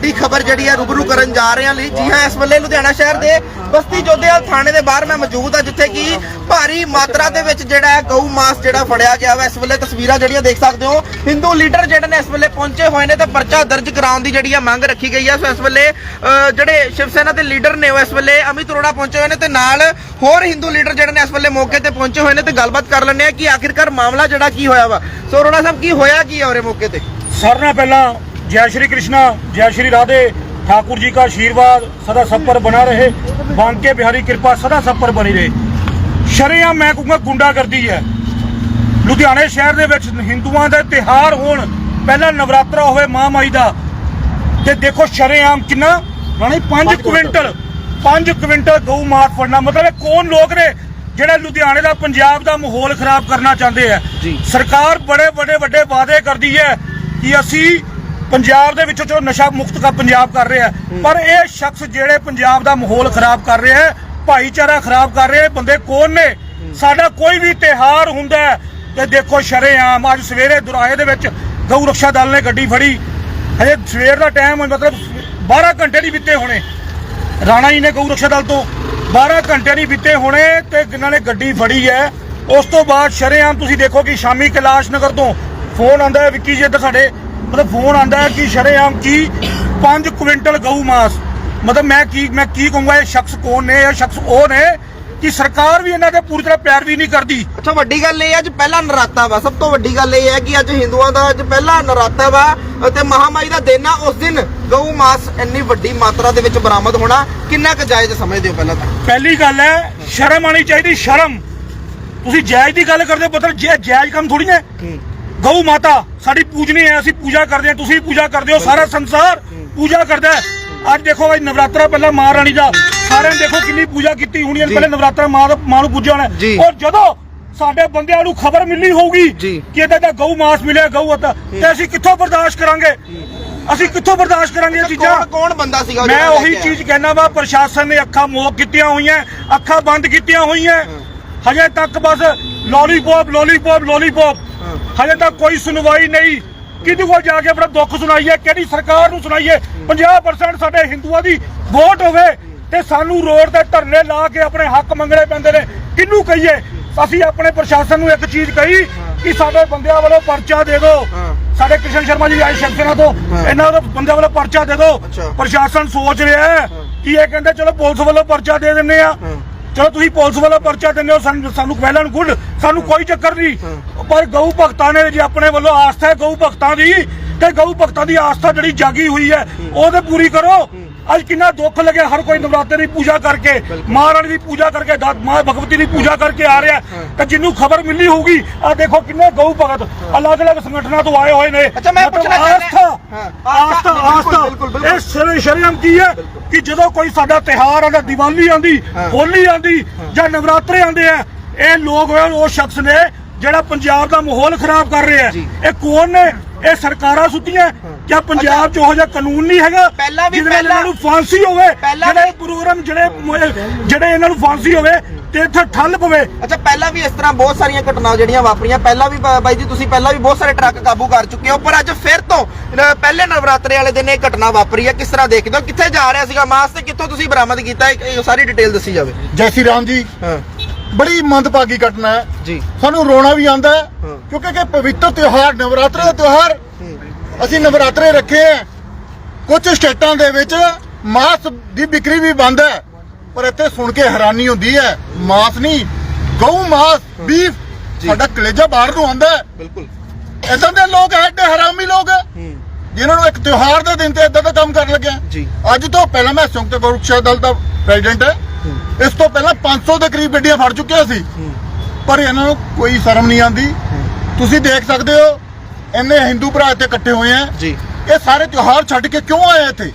ਵੱਡੀ ਖਬਰ ਜਿਹੜੀ ਹੈ ਰੂਬਰੂ ਕਰਨ ਜਾ ਰਹੇ ਹਾਂ ਲਈ। ਜੀ ਹਾਂ, ਇਸ ਵੇਲੇ ਲੁਧਿਆਣਾ ਸ਼ਹਿਰ ਦੇ ਬਸਤੀ ਜੋਧੇਵਾਲ ਥਾਣੇ ਦੇ ਬਾਹਰ ਮੈਂ ਮੌਜੂਦ ਹਾਂ, ਜਿੱਥੇ ਕਿ ਭਾਰੀ ਮਾਤਰਾ ਦੇ ਵਿੱਚ ਜਿਹੜਾ ਹੈ ਗਊ ਮਾਸ ਜਿਹੜਾ ਫੜਿਆ ਗਿਆ ਵਾ। ਇਸ ਵੇਲੇ ਤਸਵੀਰਾਂ ਜਿਹੜੀਆਂ ਦੇਖ ਸਕਦੇ ਹੋ। ਹਿੰਦੂ ਲੀਡਰ ਜਿਹੜੇ ਨੇ ਇਸ ਵੇਲੇ ਪਹੁੰਚੇ ਹੋਏ ਨੇ ਤੇ ਪਰਚਾ ਦਰਜ ਕਰਾਉਣ ਦੀ ਜਿਹੜੀ ਹੈ ਮੰਗ ਰੱਖੀ ਗਈ ਹੈ ਸੋ ਇਸ ਵੇਲੇ ਜਿਹੜੇ ਸ਼ਿਵ ਸੈਨਾ ਦੇ ਲੀਡਰ ਨੇ ਉਹ ਇਸ ਵੇਲੇ ਅਮਿਤ ਅਰੋੜਾ ਪਹੁੰਚੇ ਹੋਏ ਨੇ ਤੇ ਨਾਲ ਹੋਰ ਹਿੰਦੂ ਲੀਡਰ ਜਿਹੜੇ ਨੇ ਇਸ ਵੇਲੇ ਮੌਕੇ ਤੇ ਪਹੁੰਚੇ ਹੋਏ ਨੇ ਤੇ ਗੱਲਬਾਤ ਕਰ ਲੈਣੇ ਆ ਕਿ ਆਖਿਰਕਾਰ ਮਾਮਲਾ ਜਿਹੜਾ ਕੀ ਹੋਇਆ ਵਾ। ਸੋ ਅਰੋੜਾ ਸਾਹਿਬ, ਕੀ ਹੋਇਆ ਕੀ ਹੈ ਔਰੇ ਮੌਕੇ ਤੇ? ਸਰ, ਨਾ ਪਹਿਲਾਂ जय श्री कृष्णा जय श्री राधे ठाकुर जी का आशीर्वाद सदा सब पर बना रहे बांके बिहारी कृपा सदा सब पर बनी रहे ਸ਼ਰੇਆਮ ਮੈਂ ਕਹੂੰਗਾ ਗੁੰਡਾਗਰਦੀ ਹੈ ਲੁਧਿਆਣੇ ਸ਼ਹਿਰ ਦੇ ਵਿੱਚ ਹਿੰਦੂਆਂ ਦੇ ਤਿਹਾਰ ਹੋਣ ਪਹਿਲਾ ਨਵਰਾਤਰਾ ਹੋਵੇ ਮਾਂ ਮਾਈ ਦਾ ਤੇ ਦੇਖੋ ਸ਼ਰੇਆਮ ਕਿੰਨਾ ਰਾਣੀ 5 ਕੁਇੰਟਲ 5 ਕੁਇੰਟਲ ਗਊ ਮਾਸ ਫੜਨਾ ਮਤਲਬ ਇਹ ਕੌਣ ਲੋਕ ਨੇ ਜਿਹੜੇ ਲੁਧਿਆਣੇ ਦਾ ਪੰਜਾਬ ਦਾ ਮਾਹੌਲ ਖਰਾਬ ਕਰਨਾ ਚਾਹੁੰਦੇ ਆ ਜੀ। ਸਰਕਾਰ ਬੜੇ ਵੱਡੇ ਵੱਡੇ ਵਾਅਦੇ ਕਰਦੀ ਹੈ ਕਿ ਅਸੀਂ ਪੰਜਾਬ ਦੇ ਵਿੱਚੋਂ ਜੋ ਨਸ਼ਾ ਮੁਕਤ ਦਾ ਪੰਜਾਬ ਕਰ ਰਹੇ ਪਰ ਇਹ ਸ਼ਖਸ ਜਿਹੜੇ ਪੰਜਾਬ ਦਾ ਮਾਹੌਲ ਖਰਾਬ ਕਰ ਰਹੇ ਹੈ ਭਾਈਚਾਰਾ ਖਰਾਬ ਕਰ ਰਹੇ ਇਹ ਬੰਦੇ ਕੌਣ ਨੇ? ਸਾਡਾ ਕੋਈ ਵੀ ਤਿਹਾਰ ਹੁੰਦਾ ਤੇ ਦੇਖੋ ਸ਼ਰੇਆਮ ਅੱਜ ਸਵੇਰੇ ਦੁਰਾਹੇ ਦੇ ਵਿੱਚ ਗਊ ਰਕਸ਼ਾ ਦਲ ਨੇ ਗੱਡੀ ਫੜੀ। ਹਜੇ ਸਵੇਰ ਦਾ ਟਾਈਮ ਮਤਲਬ 12 ਘੰਟੇ ਨਹੀਂ ਬੀਤੇ ਹੋਣੇ। ਰਾਣਾ ਜੀ ਨੇ ਗਊ ਰਕਸ਼ਾ ਦਲ ਤੋਂ 12 ਘੰਟੇ ਨਹੀਂ ਬੀਤੇ ਹੋਣੇ ਤੇ ਜਿਨ੍ਹਾਂ ਨੇ ਗੱਡੀ ਫੜੀ ਹੈ ਉਸ ਤੋਂ ਬਾਅਦ ਸ਼ਰੇਆਮ ਤੁਸੀਂ ਦੇਖੋ ਕਿ ਸ਼ਾਮੀ ਕੈਲਾਸ਼ ਨਗਰ ਤੋਂ ਫੋਨ ਆਂਦਾ ਹੈ ਵਿੱਕੀ ਜੀ ਇੱਧਰ ਸਾਡੇ ਮਤਲਬ ਫੋਨ ਆਂਦਾ ਹੈ ਕਿ ਸ਼ਰੇਆਮ ਕੀ 5 ਕੁਇੰਟਲ ਗਊ ਮਾਸ। ਮਤਲਬ ਮੈਂ ਕੀ ਮੈਂ ਕੀ ਕਹੂੰਗਾ ਇਹ ਸ਼ਖਸ ਕੌਣ ਨੇ ਇਹ ਸ਼ਖਸ ਉਹ ਨੇ ਕਿ ਸਰਕਾਰ ਵੀ ਇਹਨਾਂ ਦੇ ਪੂਰੀ ਤਰ੍ਹਾਂ ਪਿਆਰ ਵੀ ਨਹੀਂ ਕਰਦੀ। ਅੱਛਾ ਵੱਡੀ ਗੱਲ ਇਹ ਹੈ ਅੱਜ ਪਹਿਲਾ ਨਰਾਤਾ ਵਾ। ਸਭ ਤੋਂ ਵੱਡੀ ਗੱਲ ਇਹ ਹੈ ਕਿ ਅੱਜ ਹਿੰਦੂਆਂ ਦਾ ਅੱਜ ਪਹਿਲਾ ਨਰਾਤਾ ਵਾ ਤੇ ਮਹਾਮਾਈ ਦਾ ਦਿਨ ਆ ਉਸ ਦਿਨ ਗਊ ਮਾਸ ਇੰਨੀ ਵੱਡੀ ਮਾਤਰਾ ਦੇ ਵਿੱਚ ਬਰਾਮਦ ਹੋਣਾ ਕਿੰਨਾ ਕੁ ਜਾਇਜ਼ ਸਮਝਦੇ ਹੋ ਪਹਿਲਾਂ ਤਾਂ? ਪਹਿਲੀ ਗੱਲ ਹੈ ਸ਼ਰਮ ਆਣੀ ਚਾਹੀਦੀ ਸ਼ਰਮ। ਤੁਸੀਂ ਜਾਇਜ਼ ਦੀ ਗੱਲ ਕਰਦੇ ਹੋ ਜੇ ਜਾਇਜ਼ ਕੰਮ ਥੋੜੀ ਹੈ। ਗਊ ਮਾਤਾ ਸਾਡੀ ਪੂਜਨੀ ਹੈ ਅਸੀਂ ਪੂਜਾ ਕਰਦੇ ਹਾਂ ਤੁਸੀਂ ਪੂਜਾ ਕਰਦੇ ਹੋ ਸਾਰਾ ਸੰਸਾਰ ਪੂਜਾ ਕਰਦਾ ਹੈ। ਅੱਜ ਦੇਖੋ ਭਾਈ ਨਵਰਾਤਰਾ ਪਹਿਲਾਂ ਮਾਂ ਰਾਣੀ ਦਾ ਸਾਰਿਆਂ ਨੇ ਦੇਖੋ ਕਿੰਨੀ ਪੂਜਾ ਕੀਤੀ ਹੋਣੀ ਹੈ। ਪਹਿਲੇ ਨਵਰਾਤਰਾ ਮਾਂ ਦਾ ਮਾਂ ਨੂੰ ਪੂਜਿਆ ਹੋਣਾ ਹੈ। ਔਰ ਜਦੋਂ ਸਾਡੇ ਬੰਦਿਆਂ ਨੂੰ ਖਬਰ ਮਿਲਣੀ ਹੋਊਗੀ ਜੀ। ਕਿ ਇਹਦਾ ਤਾਂ ਗਊ ਮਾਸ ਮਿਲਿਆ ਗਊ ਹੱਤਾ ਤੇ ਅਸੀਂ ਕਿੱਥੋਂ ਬਰਦਾਸ਼ਤ ਕਰਾਂਗੇ? ਅਸੀਂ ਕਿੱਥੋਂ ਬਰਦਾਸ਼ਤ ਕਰਾਂਗੇ ਇਹ ਚੀਜ਼ਾਂ? ਕੌਣ ਕੌਣ ਬੰਦਾ ਸੀਗਾ ਮੈਂ ਉਹੀ ਚੀਜ਼ ਕਹਿਣਾ ਵਾ ਪ੍ਰਸ਼ਾਸਨ ਨੇ ਅੱਖਾਂ ਮੋਕ ਕੀਤੀਆਂ ਹੋਈਆਂ ਅੱਖਾਂ ਬੰਦ ਕੀਤੀਆਂ ਹੋਈਆਂ। ਹਜੇ ਤੱਕ ਬਸ ਲੋਲੀਪੌਪ ਲੋਲੀਪੌਪ ਲੋਲੀਪੌਪ ਹਜੇ ਤੱਕ ਕੋਈ ਸੁਣਵਾਈ ਨਹੀਂ। ਕਿਹਦੇ ਕੋਲ ਜਾ ਕੇ ਆਪਣਾ ਦੁੱਖ ਸੁਣਾਈਏ? ਕਿਹੜੀ ਸਰਕਾਰ ਨੂੰ ਸੁਣਾਈਏ? 50% ਸਾਡੇ ਹਿੰਦੂਆਂ ਦੀ ਵੋਟ ਹੋਵੇ ਤੇ ਸਾਨੂੰ ਰੋਡ ਤੇ ਧਰਨੇ ਲਾ ਕੇ ਆਪਣੇ ਹੱਕ ਮੰਗਣੇ ਪੈਂਦੇ ਨੇ। ਕਿਹਨੂੰ ਕਹੀਏ? ਅਸੀਂ ਆਪਣੇ ਪ੍ਰਸ਼ਾਸਨ ਨੂੰ ਇੱਕ ਚੀਜ਼ ਕਹੀ ਕਿ ਸਾਡੇ ਬੰਦਿਆਂ ਵੱਲੋਂ ਪਰਚਾ ਦੇ ਦਿਓ। ਸਾਡੇ ਕ੍ਰਿਸ਼ਨ ਸ਼ਰਮਾ ਜੀ ਆਏ ਸ਼ੰਕਰਾਂ ਤੋਂ। ਇਹਨਾਂ ਦੇ ਬੰਦਿਆਂ ਵੱਲੋਂ ਪਰਚਾ ਦੇ ਦਿਓ। ਪ੍ਰਸ਼ਾਸਨ ਸੋਚ ਰਿਹਾ ਹੈ ਕਿ ਇਹ ਕਹਿੰਦੇ ਚਲੋ ਪੁਲਿਸ ਵੱਲੋਂ ਪਰਚਾ ਦੇ ਦਿੰਨੇ ਆ ਚਲੋ ਤੁਸੀਂ ਪੁਲਿਸ ਵੱਲੋਂ ਪਰਚਾ ਦਿੰਦੇ ਹੋ, ਸਾਨੂੰ ਸਾਨੂੰ ਪਹਿਲਾਂ ਨੂੰ ਗੁੱਡ ਸਾਨੂੰ ਕੋਈ ਚੱਕਰ ਨਹੀਂ। ਪਰ ਗਊ ਭਗਤਾਂ ਨੇ ਜੇ ਆਪਣੇ ਵੱਲੋਂ ਆਸਥਾ ਹੈ ਗਊ ਭਗਤਾਂ ਦੀ, ਤੇ ਗਊ ਭਗਤਾਂ ਦੀ ਆਸਥਾ ਜਿਹੜੀ ਜਾਗੀ ਹੋਈ ਹੈ ਉਹ ਤੇ ਪੂਰੀ ਕਰੋ। ਅੱਜ ਕਿੰਨਾ ਦੁੱਖ ਲੱਗਿਆ ਹਰ ਕੋਈ ਨਵਰਾਤਰੇ ਦੀ ਪੂਜਾ ਕਰਕੇ ਮਹਾਰਾਣੀ ਦੀ ਪੂਜਾ ਕਰਕੇ ਮਾਂ ਭਗਵਤੀ ਦੀ ਪੂਜਾ ਕਰਕੇ ਆ ਰਿਹਾ। ਤੇ ਜਿੰਨੂੰ ਖਬਰ ਮਿਲਣੀ ਹੋਊਗੀ ਆ ਦੇਖੋ ਕਿੰਨੇ ਗਊ ਭਗਤ ਅਲੱਗ-ਅਲੱਗ ਸੰਗਠਨਾਂ ਤੋਂ ਆਏ ਹੋਏ ਨੇ। ਅੱਛਾ, ਮੈਂ ਮਤਲਬ ਪੁੱਛਣਾ ਚਾਹੁੰਦਾ- ਆਸਥਾ ਆਸਥਾ। ਇਹ ਸ਼ਰ- ਸ਼ਰਮ ਕੀ ਹੈ? ਕਿ ਜਦੋਂ ਕੋਈ ਸਾਡਾ ਤਿਹਾਰ ਆਉਂਦਾ ਦੀਵਾਲੀ ਹਾਂ। ਹੋਲੀ ਆਂਦੀ ਜਾਂ ਨਵਰਾਤਰੇ ਆਉਂਦੇ ਆ ਇਹ ਲੋਕ ਉਹ ਸ਼ਖਸ ਨੇ ਜਿਹੜਾ ਪੰਜਾਬ ਦਾ ਮਾਹੌਲ ਖਰਾਬ ਕਰ ਰਿਹਾ। ਇਹ ਕੌਣ ਨੇ? ਇਹ ਸਰਕਾਰਾਂ ਸੁੱਤੀਆਂ ਕਿਆ ਪੰਜਾਬ 'ਚ ਉਹੋ ਜਿਹਾ ਕਾਨੂੰਨ ਨਹੀਂ ਹੈਗਾ ਪਹਿਲਾਂ ਵੀ- ਜਿਹਦੇ ਨਾਲ ਪਹਿਲਾਂ- ਇਹਨਾਂ ਨੂੰ ਫਾਂਸੀ ਹੋਵੇ ਪਹਿਲਾਂ ਜਿਹੜੇ ਵੀ- ਪ੍ਰੋਗਰਾਮ ਜਿਹੜੇ ਮ- ਜਿਹੜੇ ਇਹਨਾਂ ਨੂੰ ਫਾਂਸੀ ਹੋਵੇ ਤੇ ਇੱਥੇ ਠੱਲ ਪਵੇ। ਅੱਛਾ ਪਹਿਲਾਂ ਵੀ ਇਸ ਤਰ੍ਹਾਂ ਬਹੁਤ ਸਾਰੀਆਂ ਘਟਨਾਵਾਂ ਜਿਹੜੀਆਂ ਵਾਪਰੀਆਂ। ਪਹਿਲਾਂ ਵੀ ਬਾ- ਬਾਈ ਜੀ ਤੁਸੀਂ ਪਹਿਲਾਂ ਵੀ ਬਹੁਤ ਸਾਰੇ ਟਰੱਕ ਕਾਬੂ ਕਰ ਚੁੱਕੇ ਹੋ ਪਰ ਅੱਜ ਫਿਰ ਤੋਂ ਅ, ਪਹਿਲੇ ਨਵਰਾਤਰੇ ਵਾਲੇ ਦਿਨ ਇਹ ਘਟਨਾ ਵਾਪਰੀ ਹੈ। ਕਿਸ ਤਰ੍ਹਾਂ ਦੇਖਦੇ ਹੋ? ਕਿੱਥੇ ਜਾ ਰਿਹਾ ਸੀਗਾ? ਮਾਸ ਤੇ ਕਿੱਥੋਂ ਤੁਸੀਂ ਬਰਾਮਦ ਕੀਤਾ? ਇਹ- ਇਹ ਸਾਰੀ ਡਿਟੇਲ ਦੱਸੀ ਜਾਵੇ। ਜੈ ਸ਼੍ਰੀ ਰਾਮ ਜੀ। ਹਾਂ। ਬੜੀ ਮੰਦਭਾਗੀ ਘਟਨਾ ਹੈ। ਜੀ। ਸਾਨੂੰ ਰੋਣਾ ਵੀ ਆਉਂਦਾ ਹੈ। ਕਿਉਂਕਿ ਕਿ ਪਵਿੱਤਰ ਤਿਉਹਾਰ ਨਵਰਾਤਰੇ ਦਾ ਤਿਉਹਾਰ ਅਸੀਂ ਨਵਰਾਤਰੇ ਰੱਖੇ ਹੈ। ਕੁਝ ਸਟੇਟਾਂ ਦੇ ਵਿੱਚ ਮਾਸ ਦੀ ਵਿਕਰੀ ਵੀ ਬੰਦ ਹੈ ਪਰ ਇੱਥੇ ਸੁਣ ਕੇ ਹੈਰਾਨੀ ਹੁੰਦੀ ਹੈ ਮਾਸ ਨਹੀਂ ਗਊ ਮਾਸ ਬੀਫ ਸਾਡਾ ਕਲੇਜਾ ਬਾਹਰ ਨੂੰ ਆਉਂਦਾ ਹੈ। ਬਿਲਕੁਲ। ਇਦਾਂ ਦੇ ਲੋਕ ਹੈ ਐਡੇ ਹਰਾਮੀ ਲੋਕ। ਜਿਨ੍ਹਾਂ ਨੂੰ ਇੱਕ ਤਿਉਹਾਰ ਦੇ ਦਿਨ ਤੇ ਇਦਾਂ ਦਾ ਕੰਮ ਕਰਨ ਲੱਗਿਆ ਜੀ। ਅੱਜ ਤੋਂ ਪਹਿਲਾਂ ਮੈਂ ਸੰਯੁਕਤ ਗੌਰਵ ਦਲ ਦਾ ਪ੍ਰੈਜ਼ੀਡੈਂਟ ਹੈ। ਇਸ ਤੋਂ ਪਹਿਲਾਂ 500 ਦੇ ਕਰੀਬ ਗੱਡੀਆਂ ਫੜ ਚੁੱਕਿਆ ਸੀ। ਪਰ ਇਹਨਾਂ ਨੂੰ ਕੋਈ ਸ਼ਰਮ ਨਹੀਂ ਆਂਦੀ। ਤੁਸੀਂ ਦੇਖ ਸਕਦੇ ਹੋ ਇੰਨੇ ਹਿੰਦੂ ਭਰਾ ਇੱਥੇ ਇਕੱਠੇ ਹੋਏ ਆ। ਜੀ। ਇਹ ਸਾਰੇ ਤਿਉਹਾਰ ਛੱਡ ਕੇ ਕਿਉਂ ਆਏ ਇੱਥੇ?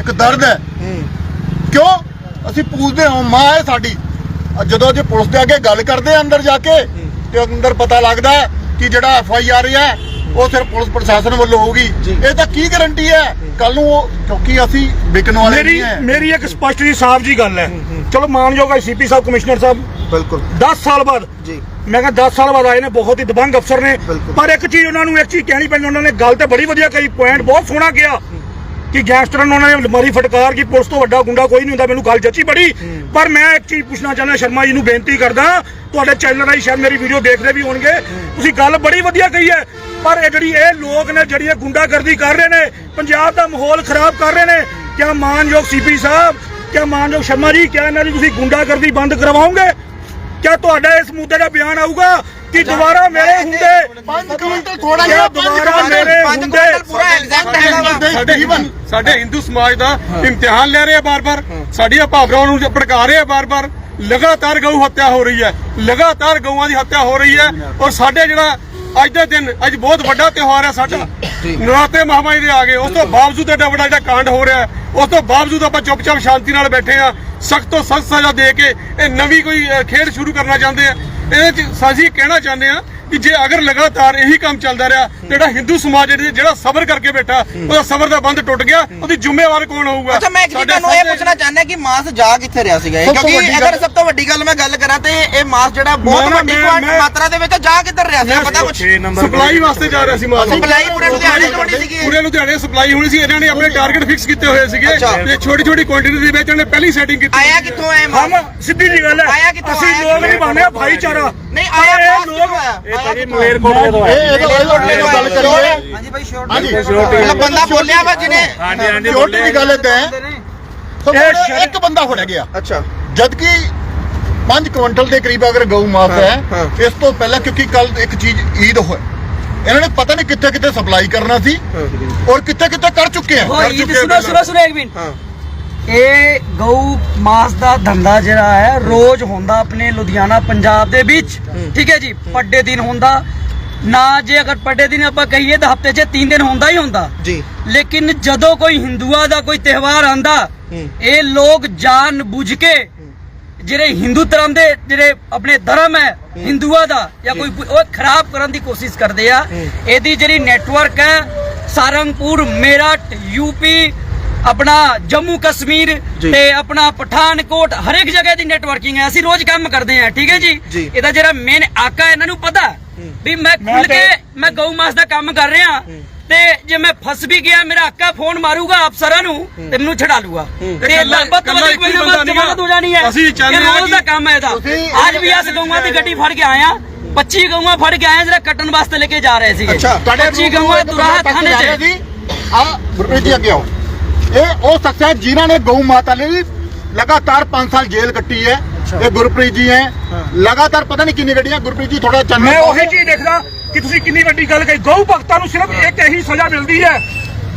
ਇੱਕ ਦਰਦ ਹੈ। ਕਿਉਂ? ਅਸੀਂ ਪੂਜਦੇ ਹਾਂ ਮਾਂ ਹੈ ਸਾਡੀ। ਜਦੋਂ ਜੇ ਪੁਲਿਸ ਦੇ ਅੱਗੇ ਗੱਲ ਕਰਦੇ ਆ ਅੰਦਰ ਜਾ ਕੇ ਤੇ ਅੰਦਰ ਪਤਾ ਲੱਗਦਾ ਕਿ ਜਿਹੜਾ ਐਫ ਆਈ ਆਰ ਹੈ ਉਹ ਸਿਰਫ ਪੁਲਿਸ ਪ੍ਰਸ਼ਾਸਨ ਵੱਲੋਂ ਹੋਊਗੀ। ਇਹ ਤਾਂ ਕੀ ਗਾਰੰਟੀ ਹੈ? ਕੱਲ ਨੂੰ ਉਹ ਕਿਉਂਕਿ ਅਸੀਂ ਵਿਕਣ ਵਾਲੇ ਨਹੀਂ ਹੈ। ਮੇਰੀ ਇੱਕ ਸਪਸ਼ਟ ਜੀ ਸਾਫ਼ ਜੀ ਗੱਲ ਹੈ। ਚਲੋ ਮਾਨਯੋਗ ਸੀਪੀ ਸਾਹਿਬ ਕਮਿਸ਼ਨਰ ਸਾਹਿਬ। ਬਿਲਕੁਲ। 10 ਸਾਲ ਬਾਅਦ। ਜੀ। ਮੈਂ ਕਿਹਾ 10 ਸਾਲ ਬਾਅਦ ਆਏ ਨੇ ਬਹੁਤ ਹੀ ਦਬੰਗ ਅਫਸਰ ਨੇ। ਪਰ ਇੱਕ ਚੀਜ਼ ਉਹਨਾਂ ਨੂੰ ਇੱਕ ਚੀਜ਼ ਕਹਿਣੀ ਪੈਣੀ ਉਹਨਾਂ ਨੇ ਗੱਲ ਤੇ ਬੜੀ ਵਧੀਆ ਕਹੀ ਪੁਆਇੰਟ ਬਹੁਤ ਸੋਹਣਾ ਕਿਹਾ ਕਿ ਗੈਂਗਸਟਰਾਂ ਨੂੰ ਉਹਨਾਂ ਨੇ ਮਾਰੀ ਫਟਕਾਰ ਕੀ ਪੁਲਿਸ ਤੋਂ ਵੱਡਾ ਗੁੰਡਾ ਕੋਈ ਨਹੀਂ ਹੁੰਦਾ ਮੈਨੂੰ ਗੱਲ ਜੱਚੀ ਬੜੀ। ਪਰ ਮੈਂ ਇੱਕ ਚੀਜ਼ ਪੁੱਛਣਾ ਚਾਹੁੰਦਾ ਸ਼ਰਮਾ ਜੀ ਨੂੰ ਬੇਨਤੀ ਕਰਦਾ ਤੁਹਾਡੇ ਚੈਨਲ ਰਾਹੀਂ ਸ਼ਾਇਦ ਮੇਰੀ ਵੀਡੀਓ ਦੇਖਦੇ ਵੀ ਹੋਣਗੇ। ਤੁਸੀਂ ਗੱਲ ਬੜੀ ਵਧੀਆ ਕਹੀ ਹੈ। ਪਰ ਇਹ ਜਿਹੜੀ ਇਹ ਲੋਕ ਨੇ ਜਿਹੜੀ ਇਹ ਗੁੰਡਾਗਰਦੀ ਕਰ ਰਹੇ ਨੇ ਪੰਜਾਬ ਦਾ ਮਾਹੌਲ ਖਰਾਬ ਕਰ ਰਹੇ ਨੇ ਕਿਆ ਮਾਨਯੋਗ ਸੀਪੀ ਸਾਹਿਬ ਕਿਆ ਮਾਨਯੋਗ ਸ਼ਰਮਾ ਜੀ ਕਿਆ ਇਹਨਾਂ ਦੀ ਤੁਸੀਂ ਗੁੰਡਾਗਰਦੀ ਬੰਦ ਕਰਵਾਓਗੇ? ਕਿਆ ਤੁਹਾਡਾ ਇਸ ਮੁੱਦੇ ਦਾ ਬਿਆਨ ਆਊਗਾ ਕਿ ਦੁਬਾਰਾ ਮੇਰੇ ਹੁੰਦੇ ਪੰਜ ਕੁਇੰਟਲ ਥੋੜਾ ਜਿਹਾ ਦੁਬਾਰਾ ਮੇਰੇ ਪੰਜ ਹੁੰਦੇ ਪੂਰਾ ਐਗਜ਼ੈਕਟ ਹੈਗਾ ਵਾ। ਸਾਡੇ ਸਾਡੇ ਹਿੰਦੂ ਸਮਾਜ ਦਾ ਇਮਤਿਹਾਨ ਲੈ ਰਹੇ ਆ ਬਾਰ-ਬਾਰ। ਸਾਡੀਆਂ ਭਾਵਨਾਵਾਂ ਨੂੰ ਭੜਕਾ ਰਹੇ ਆ ਬਾਰ-ਬਾਰ। ਲਗਾਤਾਰ ਗਊ ਹੱਤਿਆ ਹੋ ਰਹੀ ਹੈ। ਲਗਾਤਾਰ ਗਊਆਂ ਦੀ ਹੱਤਿਆ ਹੋ ਰਹੀ ਹੈ। ਔਰ ਸਾਡੇ ਜਿਹੜਾ ਅੱਜ ਦੇ ਦਿਨ ਅੱਜ ਬਹੁਤ ਵੱਡਾ ਤਿਉਹਾਰ ਹੈ ਸਾਡਾ। ਨਰਾਤੇ ਮਹਾਮਾਈ ਦੇ ਆ ਗਏ। ਉਸ ਤੋਂ ਬਾਵਜੂਦ ਐਡਾ ਵੱਡਾ ਜਿਹੜਾ ਕਾਂਡ ਹੋ ਰਿਹਾ ਉਸ ਤੋਂ ਬਾਵਜੂਦ ਆਪਾਂ ਚੁੱਪਚਾਪ ਸ਼ਾਂਤੀ ਨਾਲ ਬੈਠੇ ਆ ਸਖਤ ਤੋਂ ਸਖਤ ਸਜ਼ਾ ਦੇ ਕੇ ਇਹ ਨਵੀਂ ਕੋਈ ਖੇਡ ਸ਼ੁਰੂ ਕਰਨਾ ਚਾਹੁੰਦੇ ਆ ਇਹਦੇ ਚ ਸਾਜੀ ਕਹਿਣਾ ਚਾਹੁੰਦੇ ਆ ਕਿ ਜੇ ਅਗਰ ਲਗਾਤਾਰ ਇਹੀ ਕੰਮ ਚੱਲਦਾ ਰਿਹਾ ਤੇ ਜਿਹੜਾ ਹਿੰਦੂ ਸਮਾਜ ਜਿਹੜੀ- ਜਿਹੜਾ ਸਬਰ ਕਰਕੇ ਬੈਠਾ ਉਹਦਾ ਸਬਰ ਦਾ ਬੰਦ ਟੁੱਟ ਗਿਆ ਉਹਦੀ ਜ਼ਿੰਮੇਵਾਰ ਕੌਣ ਹੋਊਗਾ? ਅੱਛਾ ਮੈਂ ਇੱਕ ਚੀਜ਼ ਸਾਡੇ ਤੁਹਾਨੂੰ ਇਹ ਸਾਹਮਣੇ- ਪੁੱਛਣਾ ਚਾਹੁੰਦਾ ਕਿ ਮਾਸ ਜਾ ਕਿੱਥੇ ਰਿਹਾ ਸੀਗਾ ਇਹ? ਸਭ ਤੋਂ ਕਿਉਂਕਿ ਵੱਡੀ ਅਗਰ ਸਭ ਤੋਂ ਵੱਡੀ ਗੱਲ ਮੈਂ ਗੱਲ ਕਰਾਂ ਤੇ ਇਹ ਮਾਸ ਜਿਹੜਾ ਬਹੁਤ ਮੈਂ- ਵੱਡੀ ਮੈਂ- ਕੁਆਂਟ- ਮੈਂ- ਮਾਤਰਾ ਦੇ ਵਿੱਚ ਜਾ ਕਿੱਧਰ ਰਿਹਾ ਸੀ ਪਤਾ ਕੁਛ? ਸਪਲਾਈ ਵਾਸਤੇ ਜਾ ਰਿਹਾ ਸੀ ਮਾਲ ਸਪਲਾਈ ਪੂਰੇ ਲੁਧਿਆਣੇ ਚ ਹੋਣੀ ਸੀਗੀ। ਇਹ। ਪੂਰੇ ਲੁਧਿਆਣੇ ਸਪਲਾਈ ਹੋਣੀ ਸੀ। ਇਹਨਾਂ ਨੇ ਆਪਣੇ ਟਾਰਗੇਟ ਫਿਕਸ ਕੀਤੇ ਹੋਏ ਸੀਗੇ ਅੱਛਾ। ਤੇ ਛੋਟੀ ਛੋਟੀ ਕੁਆਂਟੀਟੀ ਦੇ ਵਿੱਚ ਇਹਨੇ ਪਹਿਲੀ ਸੈਟਿੰਗ ਕੀਤੀ ਆਇਆ ਕਿੱਥੋਂ ਹੈ ਮਾਸ? ਹਮ ਸਿੱਧੀ ਜੀ ਗੱਲ ਆਇਆ ਹੈ ਕਿੱਥੋਂ? ਅਸੀਂ ਆਇਆ ਲੋਕ ਕਿੱਥੋਂ? ਨਿਭਾਉਂਦੇ ਭਾਈਚਾਰਾ। ਨਹੀਂ ਪਰ ਆਇਆ ਇਹ ਮਾਸ ਲੋਕ ਕਿੱਥੋਂ ਆਇਆ ਆਇਆ ਕਿੱਥੋਂ ਆਇਆ? ਇਹ ਇਹਦਾ ਇਹਦਾ ਗੱਲ ਕਰੀਏ ਹਾਂਜੀ ਭਾਈ ਸ਼ੋਰ ਹਾਂਜੀ ਮਤਲਬ ਬੰਦਾ ਬੋਲਿਆ ਵਾ ਜਿਹਨੇ ਛੋਟੀ ਦੀ ਗੱਲ ਏਦਾਂ ਹੈ ਸੋ ਇਹ ਉਹਨੇ ਸ਼ਰ- ਇੱਕ ਬੰਦਾ ਫੜਿਆ ਗਿਆ ਅੱਛਾ ਜਦ ਕਿ 5 ਕੁਇੰਟਲ ਦੇ ਕਰੀਬ ਅਗਰ ਗਊ ਮਾਸ ਹਾਂ, ਹੈ ਹਾਂ। ਇਸ ਤੋਂ ਪਹਿਲਾਂ ਕਿਉਂਕਿ ਕੱਲ ਇੱਕ ਚੀਜ਼ ਈਦ ਹੋਏ ਇਹਨਾਂ ਨੇ ਪਤਾ ਨਹੀਂ ਕਿੱਥੇ ਕਿੱਥੇ ਸਪਲਾਈ ਕਰਨਾ ਸੀ ਔਰ ਕਿੱਥੇ ਕਿੱਥੇ ਕਰ ਚੁੱਕੇ ਆ ਉਹ ਕਰ ਇਹ ਚੁੱਕੇ ਸੁਣੋ ਸੁਣੋ ਸੁਣੋ ਇੱਕ ਮਿੰਟ ਹਾਂ ਇਹ ਗਊ ਮਾਸ ਦਾ ਧੰਦਾ ਜਿਹੜਾ ਹੈ ਰੋਜ਼ ਹੁੰਦਾ ਆਪਣੇ ਲੁਧਿਆਣਾ ਪੰਜਾਬ ਦੇ ਵਿੱਚ। ਠੀਕ ਹੈ ਜੀ? ਪੱਡੇ ਦਿਨ ਹੁੰਦਾ। ਨਾ ਜੇ ਅਗਰ ਪੱਡੇ ਦਿਨ ਆਪਾਂ ਕਹੀਏ ਤਾਂ ਹਫ਼ਤੇ 'ਚ 3 ਦਿਨ ਹੁੰਦਾ ਹੀ ਹੁੰਦਾ। ਜੀ। ਲੇਕਿਨ ਜਦੋਂ ਕੋਈ ਹਿੰਦੂਆਂ ਦਾ ਕੋਈ ਤਿਉਹਾਰ ਆਂਦਾ। ਇਹ ਲੋਕ ਜਾਣ ਬੁੱਝ ਕੇ ਜਿਹੜੇ ਹਿੰਦੂ ਧਰਮ ਦੇ ਜਿਹੜੇ ਆਪਣੇ ਧਰਮ ਹੈ ਹਿੰਦੂਆਂ ਦਾ ਜਾਂ ਕੋਈ ਉਹ ਖਰਾਬ ਕਰਨ ਦੀ ਕੋਸ਼ਿਸ਼ ਕਰਦੇ ਆ। ਇਹਦੀ ਜਿਹੜੀ ਨੈਟਵਰਕ ਹੈ ਸਾਰੰਗਪੁਰ ਮੇਰਠ ਯੂਪੀ ਆਪਣਾ ਜੰਮੂ ਕਸ਼ਮੀਰ। ਤੇ ਆਪਣਾ ਪਠਾਨਕੋਟ ਹਰ ਇੱਕ ਜਗ੍ਹਾ ਦੀ ਨੈਟਵਰਕਿੰਗ ਹੈ। ਅਸੀਂ ਰੋਜ਼ ਕੰਮ ਕਰਦੇ ਹਾਂ ਠੀਕ ਹੈ ਜੀ। ਇਹਦਾ ਜਿਹੜਾ ਮੇਨ ਆਕਾ ਇਹਨਾਂ ਨੂੰ ਪਤਾ ਵੀ ਮੈਂ ਖੁੱਲ ਤੇ- ਕੇ ਮੈਂ ਗਊ ਮਾਸ ਦਾ ਕੰਮ ਕਰ ਰਿਹਾ ਤੇ ਜੇ ਮੈਂ ਫਸ ਵੀ ਗਿਆ ਮੇਰਾ ਆਕਾ ਫੋਨ ਮਾਰੂਗਾ ਅਫਸਰਾਂ ਨੂੰ ਤੇ ਮੈਨੂੰ ਛਡਾ ਲੂਗਾ। ਤੇ ਲੱਭਤ ਵਾਲੀ ਕੋਈ ਨਾ ਬੰਦਾ ਨਹੀਂ ਜਮਾਨਤ ਹੋ ਜਾਣੀ ਹੈ। ਅਸੀਂ ਚਾਹੁੰਦੇ ਇਹ ਹਾਂ ਦਾ ਕੰਮ ਹੈ ਇਹਦਾ। ਅੱਜ ਵੀ ਅਸ ਗਊਆਂ ਦੀ ਗੱਡੀ ਫੜ ਕੇ ਆਇਆ 25 ਗਊਆਂ ਫੜ ਕੇ ਆਇਆ ਜਿਹੜਾ ਕੱਟਣ ਵਾਸਤੇ ਲੈ ਕੇ ਜਾ ਰਹੇ ਸੀਗੇ। ਅੱਛਾ, 25 ਗਊਆਂ ਦੁਰਾਹਾ ਥਾਣੇ 'ਚ। ਜੀ ਆ ਗੁਰਪ੍ਰੀਤ ਜੀ ਅੱਗੇ ਆਓ। ਇਹ ਉਹ ਸ਼ਖਸ ਹੈ ਜਿਨ੍ਹਾਂ ਨੇ ਗਊ ਮਾਤਾ ਲਈ ਲਗਾਤਾਰ 5 ਸਾਲ ਜੇਲ੍ਹ ਕੱਟੀ ਹੈ। ਇਹ ਗੁਰਪ੍ਰੀਤ ਜੀ ਹੈ। ਲਗਾਤਾਰ ਪਤਾ ਨਹੀਂ ਕਿੰਨੀ ਗੱਡੀਆਂ ਗੁਰਪ੍ਰੀਤ ਜੀ ਥੋੜਾ ਚੰਨਾ ਮੈਂ ਉਹੀ ਚੀਜ਼ ਦੇਖਦਾ ਕਿ ਤੁਸੀਂ ਕਿੰਨੀ ਵੱਡੀ ਗੱਲ ਕਹੀ। ਗਊ ਭਗਤਾਂ ਨੂੰ ਸਿਰਫ ਇੱਕ ਇਹੀ ਸਜ਼ਾ ਮਿਲਦੀ ਹੈ।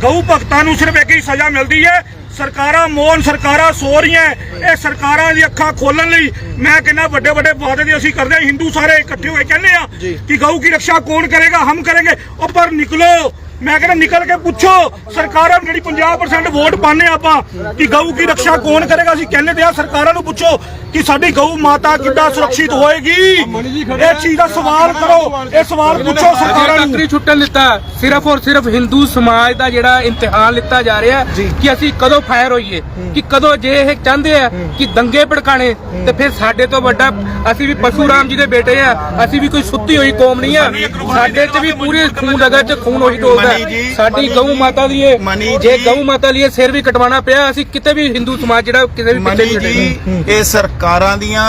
ਗਊ ਭਗਤਾਂ ਨੂੰ ਸਿਰਫ ਇੱਕ ਹੀ ਸਜ਼ਾ ਮਿਲਦੀ ਹੈ। ਸਰਕਾਰਾਂ ਮੋਹਨ ਸਰਕਾਰਾਂ ਸੋ ਰਹੀਆਂ ਇਹ ਸਰਕਾਰਾਂ ਦੀ ਅੱਖਾਂ ਖੋਲਣ ਲਈ ਮੈਂ ਕਹਿੰਦਾ ਵੱਡੇ ਵੱਡੇ ਵਾਅਦੇ ਦੀ ਅਸੀਂ ਕਰਦੇ ਹਾਂ। ਹਿੰਦੂ ਸਾਰੇ ਇਕੱਠੇ ਹੋਏ ਕਹਿੰਦੇ ਆ ਕਿ ਗਊ ਕੀ ਰੱਖਿਆ ਕੌਣ ਕਰੇਗਾ? ਹਮ ਕरेंगे ਉਹ ਪਰ ਨਿਕਲੋ। ਮੈਂ ਕਹਿੰਦਾ ਨਿਕਲ ਕੇ ਪੁੱਛੋ। ਸਰਕਾਰਾਂ ਨੂੰ ਜਿਹੜੀ 50% ਵੋਟ ਪਾਣੇ ਆਪਾਂ ਕਿ ਗਊ ਕੀ ਰੱਖਿਆ ਕੌਣ ਕਰੇਗਾ? ਅਸੀਂ ਕਹਿੰਦੇ ਤੇ ਆ ਸਰਕਾਰਾਂ ਨੂੰ ਪੁੱਛੋ ਕਿ ਸਾਡੀ ਗਊ ਮਾਤਾ ਕਿੱਦਾਂ ਸੁਰੱਖਿਅਤ ਹੋਏਗੀ? ਇਹ ਚੀਜ਼ ਦਾ ਸਵਾਲ ਕਰੋ ਇਹ ਸਵਾਲ ਪੁੱਛੋ ਸਰਕਾਰਾਂ ਨੂੰ। ਟੱਕਰੀ ਛੁੱਟਣ ਲਿੱਤਾ ਸਿਰਫ ਔਰ ਸਿਰਫ ਹਿੰਦੂ ਸਮਾਜ ਦਾ ਜਿਹੜਾ ਇਮਤਿਹਾਨ ਲਿੱਤਾ ਜਾ ਰਿਹਾ ਕਿ ਅਸੀਂ ਕਦੋਂ ਫਾਇਰ ਹੋਈਏ ਕਿ ਕਦੋਂ ਜੇ ਇਹ ਚਾਹੁੰਦੇ ਆ ਕਿ ਦੰਗੇ ਭੜਕਾਣੇ ਤੇ ਫਿਰ ਸਾਡੇ ਤੋਂ ਵੱਡਾ ਅਸੀਂ ਵੀ ਪਸ਼ੂ ਰਾਮ ਜੀ ਦੇ ਬੇਟੇ ਆ ਅਸੀਂ ਵੀ ਕੋਈ ਸੁੱਤੀ ਹੋਈ ਕੌਮ ਨਹੀਂ ਆ। ਸਾਡੇ 'ਚ ਵੀ ਪੂਰੇ ਖੂਨ ਰਗਾ 'ਚ ਖੂਨ ਉਹੀ ਡੋਲਦਾ ਮਨੀ ਜੀ, ਸਾਡੀ ਗਊ ਮਾਤਾ ਦੀ ਇਹ ਮਨੀ ਜੇ। ਜੀ। ਗਊ ਮਾਤਾ ਲਈ ਇਹ ਸਿਰ ਵੀ ਕਟਵਾਉਣਾ ਪਿਆ ਅਸੀਂ ਕਿਤੇ ਵੀ ਹਿੰਦੂ ਸਮਾਜ ਜਿਹੜਾ ਕਿਸੇ ਵੀ ਪਿੱਛੇ ਮਨੀ ਨਹੀਂ ਜੀ ਇਹ ਸਰਕਾਰਾਂ ਦੀਆਂ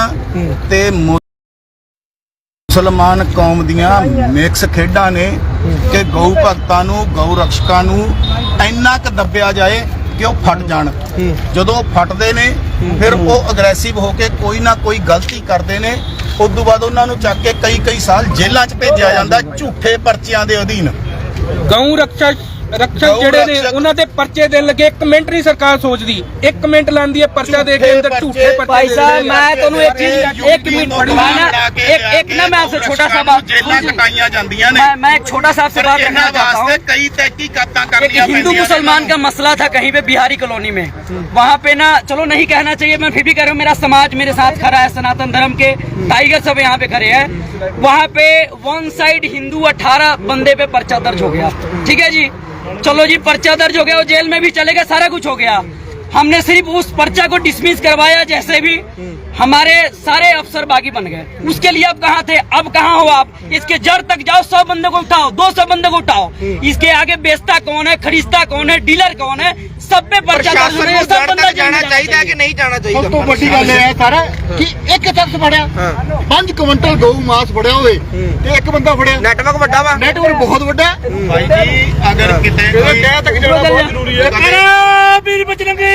ਤੇ ਮੁਸਲਮਾਨ ਕੌਮ ਦੀਆਂ ਮਿਕਸ ਖੇਡਾਂ ਨੇ ਕਿ ਗਊ ਭਗਤਾਂ ਨੂੰ ਗਊ ਰਕਸ਼ਕਾਂ ਨੂੰ ਇੰਨਾ ਕੁ ਦੱਬਿਆ ਜਾਏ ਕਿ ਉਹ ਫਟ ਜਾਣ। ਜਦੋਂ ਉਹ ਫਟਦੇ ਨੇ ਫਿਰ ਉਹ ਅਗਰੈਸਿਵ ਹੋ ਕੇ ਕੋਈ ਨਾ ਕੋਈ ਗਲਤੀ ਕਰਦੇ ਨੇ। ਉਸ ਤੋਂ ਬਾਅਦ ਉਹਨਾਂ ਨੂੰ ਚੱਕ ਕੇ ਕਈ ਕਈ ਸਾਲ ਜੇਲ੍ਹਾਂ 'ਚ ਭੇਜਿਆ ਜਾਂਦਾ ਝੂਠੇ ਪਰਚਿਆਂ ਦੇ ਅਧੀਨ। ਗਊ ਰੱਖਿਆ ਰਕਸ਼ਕ ਗਊ ਜਿਹੜੇ ਨੇ ਰਕਸ਼ਕ। ਉਹਨਾਂ ਦੇ ਪਰਚੇ ਦੇਣ ਲੱਗੇ ਇੱਕ ਮਿੰਟ ਨਹੀਂ ਸਰਕਾਰ ਸੋਚਦੀ ਇੱਕ ਮਿੰਟ ਲਾਂਦੀ ਹੈ ਪਰਚਾ ਦੇ ਕੇ ਝੂਠੇ ਅੰਦਰ ਝੂਠੇ ਪਰਚੇ। ਪਰਚੇ भाई ਦੇ साहब ਦਿੰਦੇ ਆ। मैं ਤੁਹਾਨੂੰ एक चीज एक मिनट मैं ना एक एक ना मैं आपसे छोटा सा बात ਜੇਲ੍ਹਾਂ ਕਟਾਈਆਂ ਜਾਂਦੀਆਂ ਨੇ मैं मैं एक छोटा सा आपसे बात करना ਇਹਨਾਂ चाहता हूँ ਵਾਸਤੇ ਕਈ ਤਹਿਕੀਕਾਤਾਂ एक ਕਰਨੀਆਂ हिंदू ਪੈਂਦੀਆਂ ਨੇ मुसलमान का मसला था कहीं पे बिहारी कॉलोनी में वहाँ पे ना चलो नहीं कहना चाहिए मैं फिर भी कह रहा हूँ मेरा समाज मेरे साथ खड़ा है सनातन धर्म के टाइगर सब यहाँ पे खड़े हैं वहाँ पे वन साइड हिंदू 18 बंदे पे पर्चा दर्ज हो गया ठीक है जी चलो जी पर्चा दर्ज हो गया वो जेल में भी चले गए सारा कुछ हो गया। हमने सिर्फ़ उस पर्चा को डिसमिस करवाया जैसे भी हमारे सारे अफसर बागी बन गए। उसके लिए अब कहाँ थे? अब कहाँ हो आप? इसके जड़ तक जाओ सौ बंदों को उठाओ दो सौ बंदों को उठाओ। इसके आगे बेचता कौन है खरीदता कौन है डीलर कौन है? सब पे पर्चा दर्ज ਪ੍ਰਸ਼ਾਸਨ होना है, ਨੂੰ सब ਜੜ बंदा ਤੱਕ ਜਾਣਾ जेल में ਚਾਹੀਦਾ ਹੈ ਕਿ ਨਹੀਂ ਜਾਣਾ ਸਭ ਚਾਹੀਦਾ ਤੋਂ ਵੱਡੀ ਗੱਲ ਇਹ ਹੈ ਸਰ ਕਿ ਇੱਕ ਸ਼ਖਸ ਫੜਿਆ 5 ਕੁਇੰਟਲ ਗਊ ਮਾਸ ਫੜਿਆ ਹੋਵੇ ਤੇ ਇੱਕ ਬੰਦਾ ਫੜਿਆ ਨੈਟਵਰਕ ਵੱਡਾ ਵਾ ਨੈਟਵਰਕ ਬਹੁਤ ਵੱਡਾ ਹੈ। ਭਾਈ ਜੀ ਅਗਰ ਕਿਤੇ ਕੋਈ ਕਹਿ ਤੱਕ ਜਿਹੜਾ ਬਹੁਤ ਜ਼ਰੂਰੀ ਹੈ ਵੀਰ ਬਚਨੰਗੀ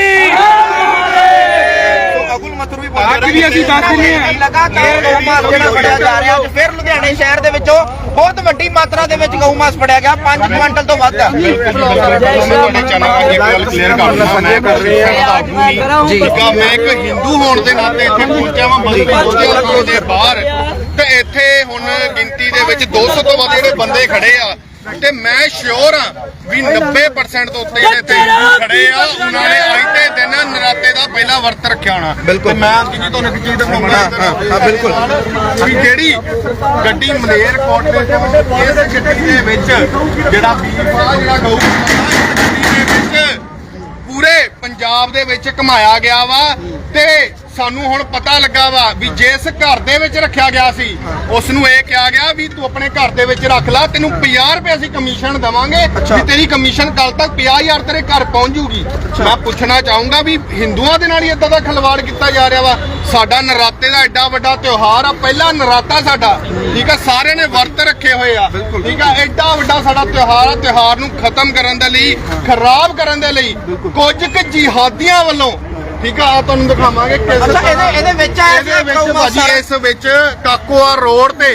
ਅਗੁਲ ਮਥੁਰ ਵੀ ਅੱਜ ਵੀ ਅਸੀਂ ਦੱਸ ਦਿੰਦੇ ਹਾਂ। ਲਗਾਤਾਰ ਗਊ ਮਾਸ ਜਿਹੜਾ ਫੜਿਆ ਜਾ ਰਿਹਾ। ਅੱਜ ਫਿਰ ਲੁਧਿਆਣੇ ਸ਼ਹਿਰ ਦੇ ਵਿੱਚੋਂ ਬਹੁਤ ਵੱਡੀ ਮਾਤਰਾ ਦੇ ਵਿੱਚ ਗਊ ਮਾਸ ਫੜਿਆ ਗਿਆ। 5 ਕੁਇੰਟਲ ਤੋਂ ਵੱਧ। ਤੁਹਾਡੇ ਚੈਨਲ ਅੱਗੇ ਗੱਲ ਕਲੀਅਰ ਕਰ ਦਿੰਦਾ ਮੈਂ ਜੀ। ਇੱਕ ਹਿੰਦੂ ਹੋਣ ਦੇ ਨਾਤੇ ਇੱਥੇ ਪਹੁੰਚਿਆ ਵਾਂ ਮਸਜਿਦ ਜੋਧੇ ਦੇ ਬਾਹਰ। ਤੇ ਇੱਥੇ ਹੁਣ ਗਿਣਤੀ ਦੇ ਵਿੱਚ 200 ਤੋਂ ਵੱਧ ਜਿਹੜੇ ਬੰਦੇ ਖੜੇ ਆ। ਤੇ ਮੈਂ ਸ਼ੋਰ ਆ ਵੀ 90% ਤੋਂ ਉੱਤੇ ਜਿਹੜੇ ਹਿੰਦੂ ਖੜੇ ਆ ਉਹਨਾਂ ਨੇ ਅੱਜ ਦੇ ਦਿਨ ਨਰਾਤੇ ਦਾ ਪਹਿਲਾ ਵਰਤ ਰੱਖਿਆ ਹੋਣਾ। ਤੇ ਮੈਂ ਅੱਜ ਜੀ ਤੁਹਾਨੂੰ ਇੱਕ ਚੀਜ਼ ਦਿਖਾਉਂਗਾ ਹਾਂ ਬਿਲਕੁਲ। ਵੀ ਜਿਹੜੀ ਗੱਡੀ ਮਲੇਰ ਕੋਟ ਦੇ ਇਸ ਗੱਡੀ ਦੇ ਵਿੱਚ ਜਿਹੜਾ ਬੀਫ ਆ ਜਿਹੜਾ ਗਊ ਗੱਡੀ ਦੇ ਵਿੱਚ ਪੂਰੇ ਪੰਜਾਬ ਦੇ ਵਿੱਚ ਘਮਾਇਆ ਗਿਆ ਵਾ ਤੇ ਸਾਨੂੰ ਹੁਣ ਪਤਾ ਲੱਗਾ ਵਾ ਵੀ ਜਿਸ ਘਰ ਦੇ ਵਿੱਚ ਰੱਖਿਆ ਗਿਆ ਸੀ ਉਸ ਨੂੰ ਇਹ ਕਿਹਾ ਗਿਆ ਵੀ ਤੂੰ ਆਪਣੇ ਘਰ ਦੇ ਵਿੱਚ ਰੱਖ ਲੈ ਤੈਨੂੰ 50 ਰੁਪਏ ਅਸੀਂ ਕਮਿਸ਼ਨ ਦਵਾਂਗੇ ਵੀ ਤੇਰੀ ਕਮਿਸ਼ਨ ਕੱਲ ਤੱਕ 50000 ਤੇਰੇ ਘਰ ਪਹੁੰਚ ਜੂਗੀ। ਮੈਂ ਪੁੱਛਣਾ ਚਾਹੂੰਗਾ ਵੀ ਹਿੰਦੂਆਂ ਦੇ ਨਾਲ ਹੀ ਇਦਾਂ ਦਾ ਖਲਵਾੜ ਕੀਤਾ ਜਾ ਰਿਹਾ ਵਾ? ਸਾਡਾ ਨਰਾਤੇ ਦਾ ਐਡਾ ਵੱਡਾ ਤਿਉਹਾਰ ਆ ਪਹਿਲਾ ਨਰਾਤਾ ਸਾਡਾ ਠੀਕ ਆ? ਸਾਰਿਆਂ ਨੇ ਵਰਤ ਰੱਖੇ ਹੋਏ ਆ ਠੀਕ ਆ? ਐਡਾ ਵੱਡਾ ਸਾਡਾ ਤਿਉਹਾਰ ਆ ਤਿਉਹਾਰ ਨੂੰ ਖਤਮ ਕਰਨ ਦੇ ਲਈ ਖਰਾਬ ਕਰਨ ਦੇ ਲਈ ਕੁਝ ਕੁ ਜਿਹਾਦੀਆਂ ਵੱਲੋਂ ਠੀਕ ਆ ਤੁਹਾਨੂੰ ਦਿਖਾਵਾਂਗੇ ਕਿਸ ਅੱਛਾ ਇਹਦੇ ਇਹਦੇ ਵਿੱਚ ਆਇਆ ਸੀ ਇਹਦੇ ਵਿੱਚ ਭਾਜੀ ਇਸ ਵਿੱਚ ਕਾਕੋਆ ਰੋਡ ਤੇ।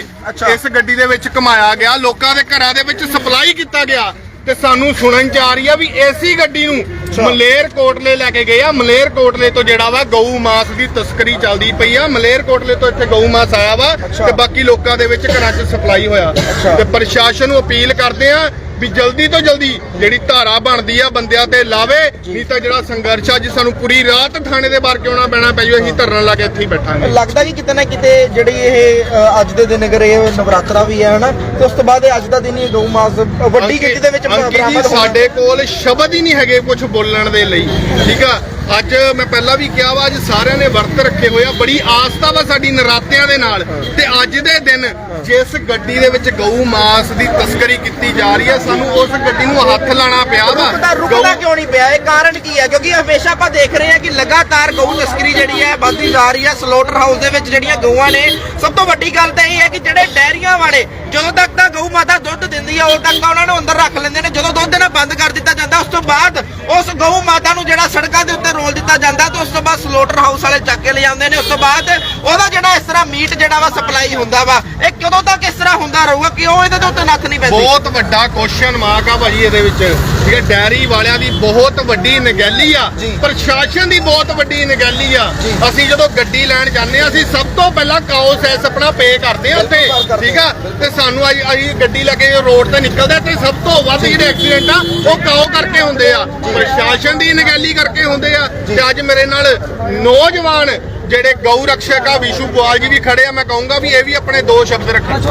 ਇਸ ਗੱਡੀ ਦੇ ਵਿੱਚ ਕਮਾਇਆ ਗਿਆ। ਲੋਕਾਂ ਦੇ ਘਰਾਂ ਦੇ ਵਿੱਚ ਸਪਲਾਈ ਕੀਤਾ ਗਿਆ। ਤੇ ਸਾਨੂੰ ਸੁਣਨ ਚ ਆ ਰਹੀ ਆ ਵੀ ਏਸੀ ਗੱਡੀ ਨੂੰ ਮਲੇਰ ਕੋਟਲੇ ਲੈ ਕੇ ਗਏ ਆ। ਮਲੇਰ ਕੋਟਲੇ ਤੋਂ ਜਿਹੜਾ ਵਾ ਗਊ ਮਾਸ ਦੀ ਤਸਕਰੀ ਚੱਲਦੀ ਪਈ ਆ। ਮਲੇਰ ਕੋਟਲੇ ਤੋਂ ਇੱਥੇ ਗਊ ਮਾਸ ਆਇਆ ਵਾ ਤੇ ਬਾਕੀ ਲੋਕਾਂ ਦੇ ਵਿੱਚ ਘਰਾਂ 'ਚ ਸਪਲਾਈ ਹੋਇਆ। ਤੇ ਪ੍ਰਸ਼ਾਸਨ ਨੂੰ ਅਪੀਲ ਕਰਦੇ ਆ ਵੀ ਜਲਦੀ ਤੋਂ ਜਲਦੀ ਜਿਹੜੀ ਧਾਰਾ ਬਣਦੀ ਆ ਬੰਦਿਆਂ ਤੇ ਲਾਵੇ ਨਹੀਂ ਤਾਂ ਜਿਹੜਾ ਸੰਘਰਸ਼ ਆ ਜੀ ਸਾਨੂੰ ਪੂਰੀ ਰਾਤ ਥਾਣੇ ਦੇ ਬਾਹਰ ਕਿਉਂ ਨਾ ਬਹਿਣਾ ਪੈ ਜਾਊ ਅਸੀਂ ਧਰਨਾ ਲਾ ਕੇ ਇੱਥੇ ਹੀ ਬੈਠਾਂਗੇ। ਲੱਗਦਾ ਕਿ ਕਿਤੇ ਨਾ ਕਿਤੇ ਜਿਹੜੀ ਇਹ ਅ, ਅੱਜ ਦੇ ਦਿਨ ਅਗਰ ਇਹ ਨਵਰਾਤਰਾ ਵੀ ਹੈ ਹਨਾ ਤੇ ਉਸ ਤੋਂ ਬਾਅਦ ਇਹ ਅੱਜ ਦਾ ਦਿਨ ਹੀ ਗਊ ਮਾਸ ਵੱਡੀ ਗਿਣਤੀ ਦੇ ਵਿੱਚ ਅੰਕਿਤ ਜੀ, ਬਰਾਮਦ ਹੋਣਾ। ਸਾਡੇ ਕੋਲ ਸ਼ਬਦ ਹੀ ਨਹੀਂ ਹੈਗੇ ਕੁਝ ਬੋਲਣ ਦੇ ਲਈ ਠੀਕ ਆ? ਅੱਜ ਮੈਂ ਪਹਿਲਾਂ ਵੀ ਕਿਹਾ ਵਾ ਅੱਜ ਸਾਰਿਆਂ ਨੇ ਵਰਤ ਰੱਖੇ ਹੋਏ ਆ ਬੜੀ ਆਸਥਾ ਵਾ ਸਾਡੀ ਨਰਾਤਿਆਂ ਦੇ ਨਾਲ ਤੇ ਅੱਜ ਦੇ ਦਿਨ ਜਿਸ ਗੱਡੀ ਦੇ ਵਿੱਚ ਗਊ ਮਾਸ ਦੀ ਤਸਕਰੀ ਕੀਤੀ ਜਾ ਰਹੀ ਹੈ ਸਾਨੂੰ ਉਸ ਗੱਡੀ ਨੂੰ ਹੱਥ ਲਾਣਾ ਪਿਆ ਵਾ। ਰੁਕਦਾ ਕਿਉਂ ਨਹੀਂ ਪਿਆ? ਇਹ ਕਾਰਨ ਕੀ ਹੈ? ਕਿਉਂਕਿ ਹਮੇਸ਼ਾ ਆਪਾਂ ਦੇਖ ਰਹੇ ਹਾਂ ਕਿ ਲਗਾਤਾਰ ਗਊ ਤਸਕਰੀ ਜਿਹੜੀ ਹੈ ਵੱਧਦੀ ਜਾ ਰਹੀ ਹੈ। ਸਲੋਟਰ ਹਾਊਸ ਦੇ ਵਿੱਚ ਜਿਹੜੀਆਂ ਗਊਆਂ ਨੇ ਸਭ ਤੋਂ ਵੱਡੀ ਗੱਲ ਤਾਂ ਇਹ ਹੈ ਕਿ ਜਿਹੜੇ ਡੈਰੀਆਂ ਵਾਲੇ ਜਦੋਂ ਤੱਕ ਤਾਂ ਗਊ ਮਾਤਾ ਦੁੱਧ ਦਿੰਦੀ ਆ ਉਦੋਂ ਤੱਕ ਤਾਂ ਉਹਨਾਂ ਨੂੰ ਅੰਦਰ ਰੱਖ ਲੈਂਦੇ ਨੇ। ਜਦੋਂ ਦੁੱਧ ਦੇਣਾ ਬੰਦ ਕਰ ਦਿੱਤਾ ਜਾਂਦਾ ਉਸ ਤੋਂ ਬਾਅਦ ਉਸ ਗਊ ਮਾਤਾ ਨੂੰ ਜਿਹੜਾ ਸੜਕਾਂ ਦੇ ਉੱਤੇ ਰੋਲ ਦਿੱਤਾ ਜਾਂਦਾ ਤੇ ਉਸ ਤੋਂ ਬਾਅਦ ਸਲੋਟਰ ਹਾਊਸ ਵਾਲੇ ਚੱਕ ਕੇ ਲੈ ਜਾਂਦੇ ਨੇ। ਉਸ ਤੋਂ ਬਾਅਦ ਉਹਦਾ ਜਿਹੜਾ ਇਸ ਤਰ੍ਹਾਂ ਮੀਟ ਜਿਹੜਾ ਵਾ ਸਪਲਾਈ ਹੁੰਦਾ ਵਾ ਇਹ ਕਦੋਂ ਤੱਕ ਇਸ ਤਰ੍ਹਾਂ ਹੁੰਦਾ ਰਹੂਗਾ? ਕਿਉਂ ਇਹਦੇ ਉੱਤੇ ਨੱਥ ਨਹੀਂ ਪੈਂਦੀ? ਬਹੁਤ ਵੱਡਾ ਕੁਐਸਚਨ ਮਾਰਕ ਆ ਭਾਜੀ ਇਹਦੇ ਵਿੱਚ। ਠੀਕ ਹੈ ਡੈਰੀ ਵਾਲਿਆਂ ਦੀ ਬਹੁਤ ਵੱਡੀ ਨਗੈਲੀ ਆ। ਪ੍ਰਸ਼ਾਸਨ ਦੀ ਬਹੁਤ ਵੱਡੀ ਨਗੈਲੀ ਆ। ਅਸੀਂ ਜਦੋਂ ਗੱਡੀ ਲੈਣ ਜਾਂਦੇ ਆ ਅਸੀਂ ਸਭ ਤੋਂ ਪਹਿਲਾਂ ਕਾਓ ਸੈਸ ਆਪਣਾ ਪੇ ਕਰਦੇ ਆ ਉੱਥੇ। ਠੀਕ ਆ। ਤੇ ਸਾਨੂੰ ਅੱਜ ਅਸੀਂ ਗੱਡੀ ਲੈ ਕੇ ਰੋਡ ਤੇ ਨਿਕਲਦੇ ਤੇ ਸਭ ਤੋਂ ਵੱਧ ਜਿਹੜੇ ਐਕਸੀਡੈਂਟ ਆ ਉਹ ਕਾਓ ਕਰਕੇ ਹੁੰਦੇ ਆ। ਪ੍ਰਸ਼ਾਸਨ ਦੀ ਨਗੈਲੀ ਕਰਕੇ ਹੁੰਦੇ ਆ। ਤੇ ਅੱਜ ਮੇਰੇ ਨਾਲ ਨੌਜਵਾਨ ਜਿਹੜੇ ਗਊ ਰਕਸ਼ਕ ਆ ਵਿਸ਼ੂ ਪੁਆਲ ਜੀ ਵੀ ਖੜੇ ਆ ਮੈਂ ਕਹੂੰਗਾ ਵੀ ਇਹ ਵੀ ਆਪਣੇ ਦੋ ਸ਼ਬਦ ਰੱਖਣ।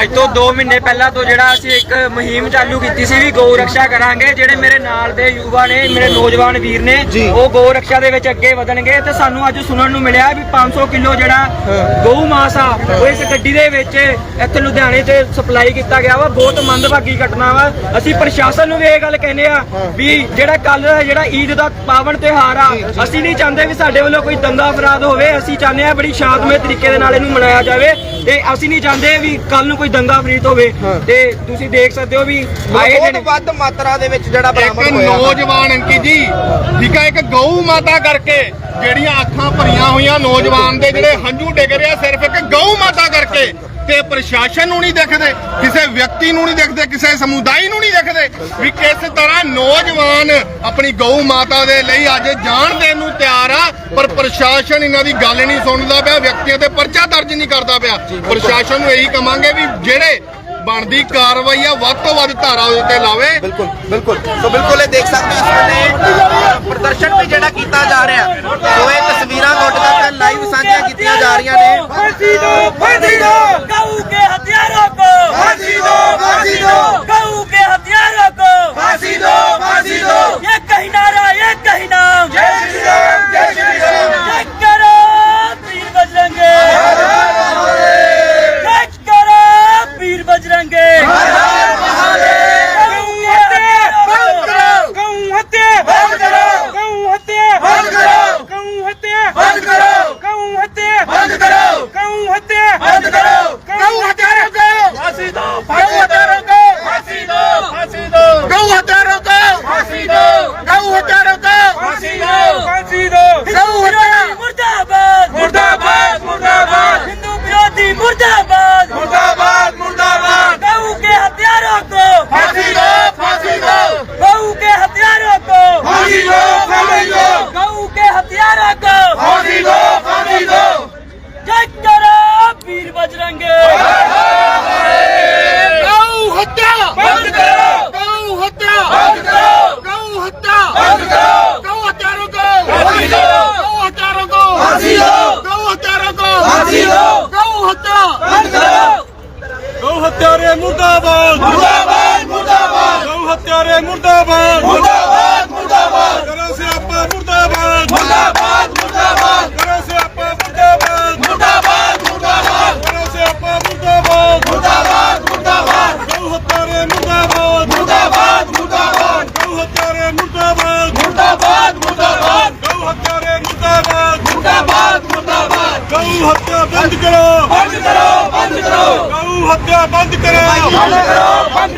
ਅੱਜ ਤੋਂ 2 ਮਹੀਨੇ ਪਹਿਲਾਂ ਤੋਂ ਜਿਹੜਾ ਅਸੀਂ ਇੱਕ ਮੁਹਿੰਮ ਚਾਲੂ ਕੀਤੀ ਸੀ ਵੀ ਗਊ ਰੱਖਿਆ ਕਰਾਂਗੇ ਜਿਹੜੇ ਮੇਰੇ ਨਾਲ ਦੇ ਯੁਵਾ ਨੇ ਮੇਰੇ ਨੌਜਵਾਨ ਵੀਰ ਨੇ ਉਹ ਗਊ ਰੱਖਿਆ ਦੇ ਵਿੱਚ ਅੱਗੇ ਵਧਣਗੇ ਤੇ ਸਾਨੂੰ ਅੱਜ ਸੁਣਨ ਨੂੰ ਮਿਲਿਆ ਵੀ 500 ਕਿਲੋ ਜਿਹੜਾ ਗਊ ਮਾਸ ਆ ਉਹ ਇਸ ਗੱਡੀ ਦੇ ਵਿੱਚ ਇੱਥੇ ਲੁਧਿਆਣੇ ਤੇ ਸਪਲਾਈ ਕੀਤਾ ਗਿਆ ਵਾ ਬਹੁਤ ਮੰਦਭਾਗੀ ਘਟਨਾ ਵਾ। ਅਸੀਂ ਪ੍ਰਸ਼ਾਸਨ ਨੂੰ ਵੀ ਇਹ ਗੱਲ ਕਹਿੰਦੇ ਆ ਵੀ ਜਿਹੜਾ ਕੱਲ ਜਿਹੜਾ ਈਦ ਦਾ ਪਾਵਨ ਤਿਉਹਾਰ ਆ ਅਸੀਂ ਨਹੀਂ ਚਾਹੁੰਦੇ ਵੀ ਸਾਡੇ ਵੱਲੋਂ ਕੋਈ ਦੰਗਾ ਅਪਰਾਧ ਹੋਵੇ ਅਸੀਂ ਚਾਹੁੰਦੇ ਆ ਬੜੀ ਸ਼ਾਂਤਮਈ ਤਰੀਕੇ ਦੇ ਨਾਲ ਇਹਨੂੰ ਮਨਾਇਆ ਜਾਵੇ। ਤੇ ਅਸੀਂ ਨਹੀਂ ਚਾਹੁੰਦੇ ਵੀ ਕੱਲ ਨੂੰ ਕੋਈ ਦੰਗਾ ਫਰੀਦ ਹੋਵੇ। ਤੇ ਤੁਸੀਂ ਦੇਖ ਸਕਦੇ ਹੋ ਵੀ ਆਏ ਬਹੁਤ ਦਿਨ ਵੱਧ ਮਾਤਰਾ ਦੇ ਵਿੱਚ ਜਿਹੜਾ ਇੱਕ ਬਰਾਮਦ ਹੋਇਆ। ਵਾ। ਨੌਜਵਾਨ ਅੰਕੀ ਜੀ ਠੀਕ ਆ ਇੱਕ ਗਊ ਮਾਤਾ ਕਰਕੇ ਜਿਹੜੀਆਂ ਅੱਖਾਂ ਭਰੀਆਂ ਹੋਈਆਂ ਨੌਜਵਾਨ ਦੇ ਜਿਹੜੇ ਹੰਝੂ ਡਿੱਗ ਰਿਹਾ ਸਿਰਫ ਇੱਕ ਗਊ ਮਾਤਾ ਕਰਕੇ। ਤੇ ਪ੍ਰਸ਼ਾਸਨ ਨੂੰ ਨਹੀਂ ਦੇਖਦੇ ਕਿਸੇ ਵਿਅਕਤੀ ਨੂੰ ਨਹੀਂ ਦੇਖਦੇ ਕਿਸੇ ਸਮੁਦਾਇ ਨੂੰ ਨਹੀਂ ਦੇਖਦੇ ਵੀ ਕਿਸ ਤਰ੍ਹਾਂ ਨੌਜਵਾਨ ਆਪਣੀ ਗਊ ਮਾਤਾ ਦੇ ਲਈ ਅੱਜ ਜਾਣ ਦੇਣ ਨੂੰ ਤਿਆਰ ਆ ਪਰ ਪ੍ਰਸ਼ਾਸਨ ਇਹਨਾਂ ਦੀ ਗੱਲ ਨਹੀਂ ਸੁਣਦਾ ਪਿਆ ਵਿਅਕਤੀਆਂ ਤੇ ਪਰਚਾ ਦਰਜ ਨਹੀਂ ਕਰਦਾ ਪਿਆ। ਪ੍ਰਸ਼ਾਸਨ ਨੂੰ ਇਹੀ ਕਵਾਂਗੇ ਵੀ ਜਿਹੜੇ ਬਣਦੀ ਕਾਰਵਾਈ ਆ ਵੱਧ ਤੋਂ ਵੱਧ ਧਾਰਾ ਉਹਦੇ ਤੇ ਲਾਵੇ। ਬਿਲਕੁਲ ਬਿਲਕੁਲ। ਸੋ ਬਿਲਕੁਲ ਇਹ ਦੇਖ ਸਕਦੇ ਹੋ ਇਸ ਪ੍ਰਦਰਸ਼ਨ ਵੀ ਜਿਹੜਾ ਕੀਤਾ ਜਾ ਰਿਹਾ। ਸੋ ਇਹ ਤਸਵੀਰਾਂ ਤੁਹਾਡੇ ਤੱਕ ਲਾਈਵ ਸਾਂਝੀਆਂ ਕੀਤੀਆਂ ਜਾ ਰਹੀਆਂ ਨੇ। ਬੰਦ ਕਰੋ। ਬੰਦ ਕਰੋ ਬੰਦ ਕਰੋ। ਗਊ ਹੱਤਿਆ ਬੰਦ ਕਰੋ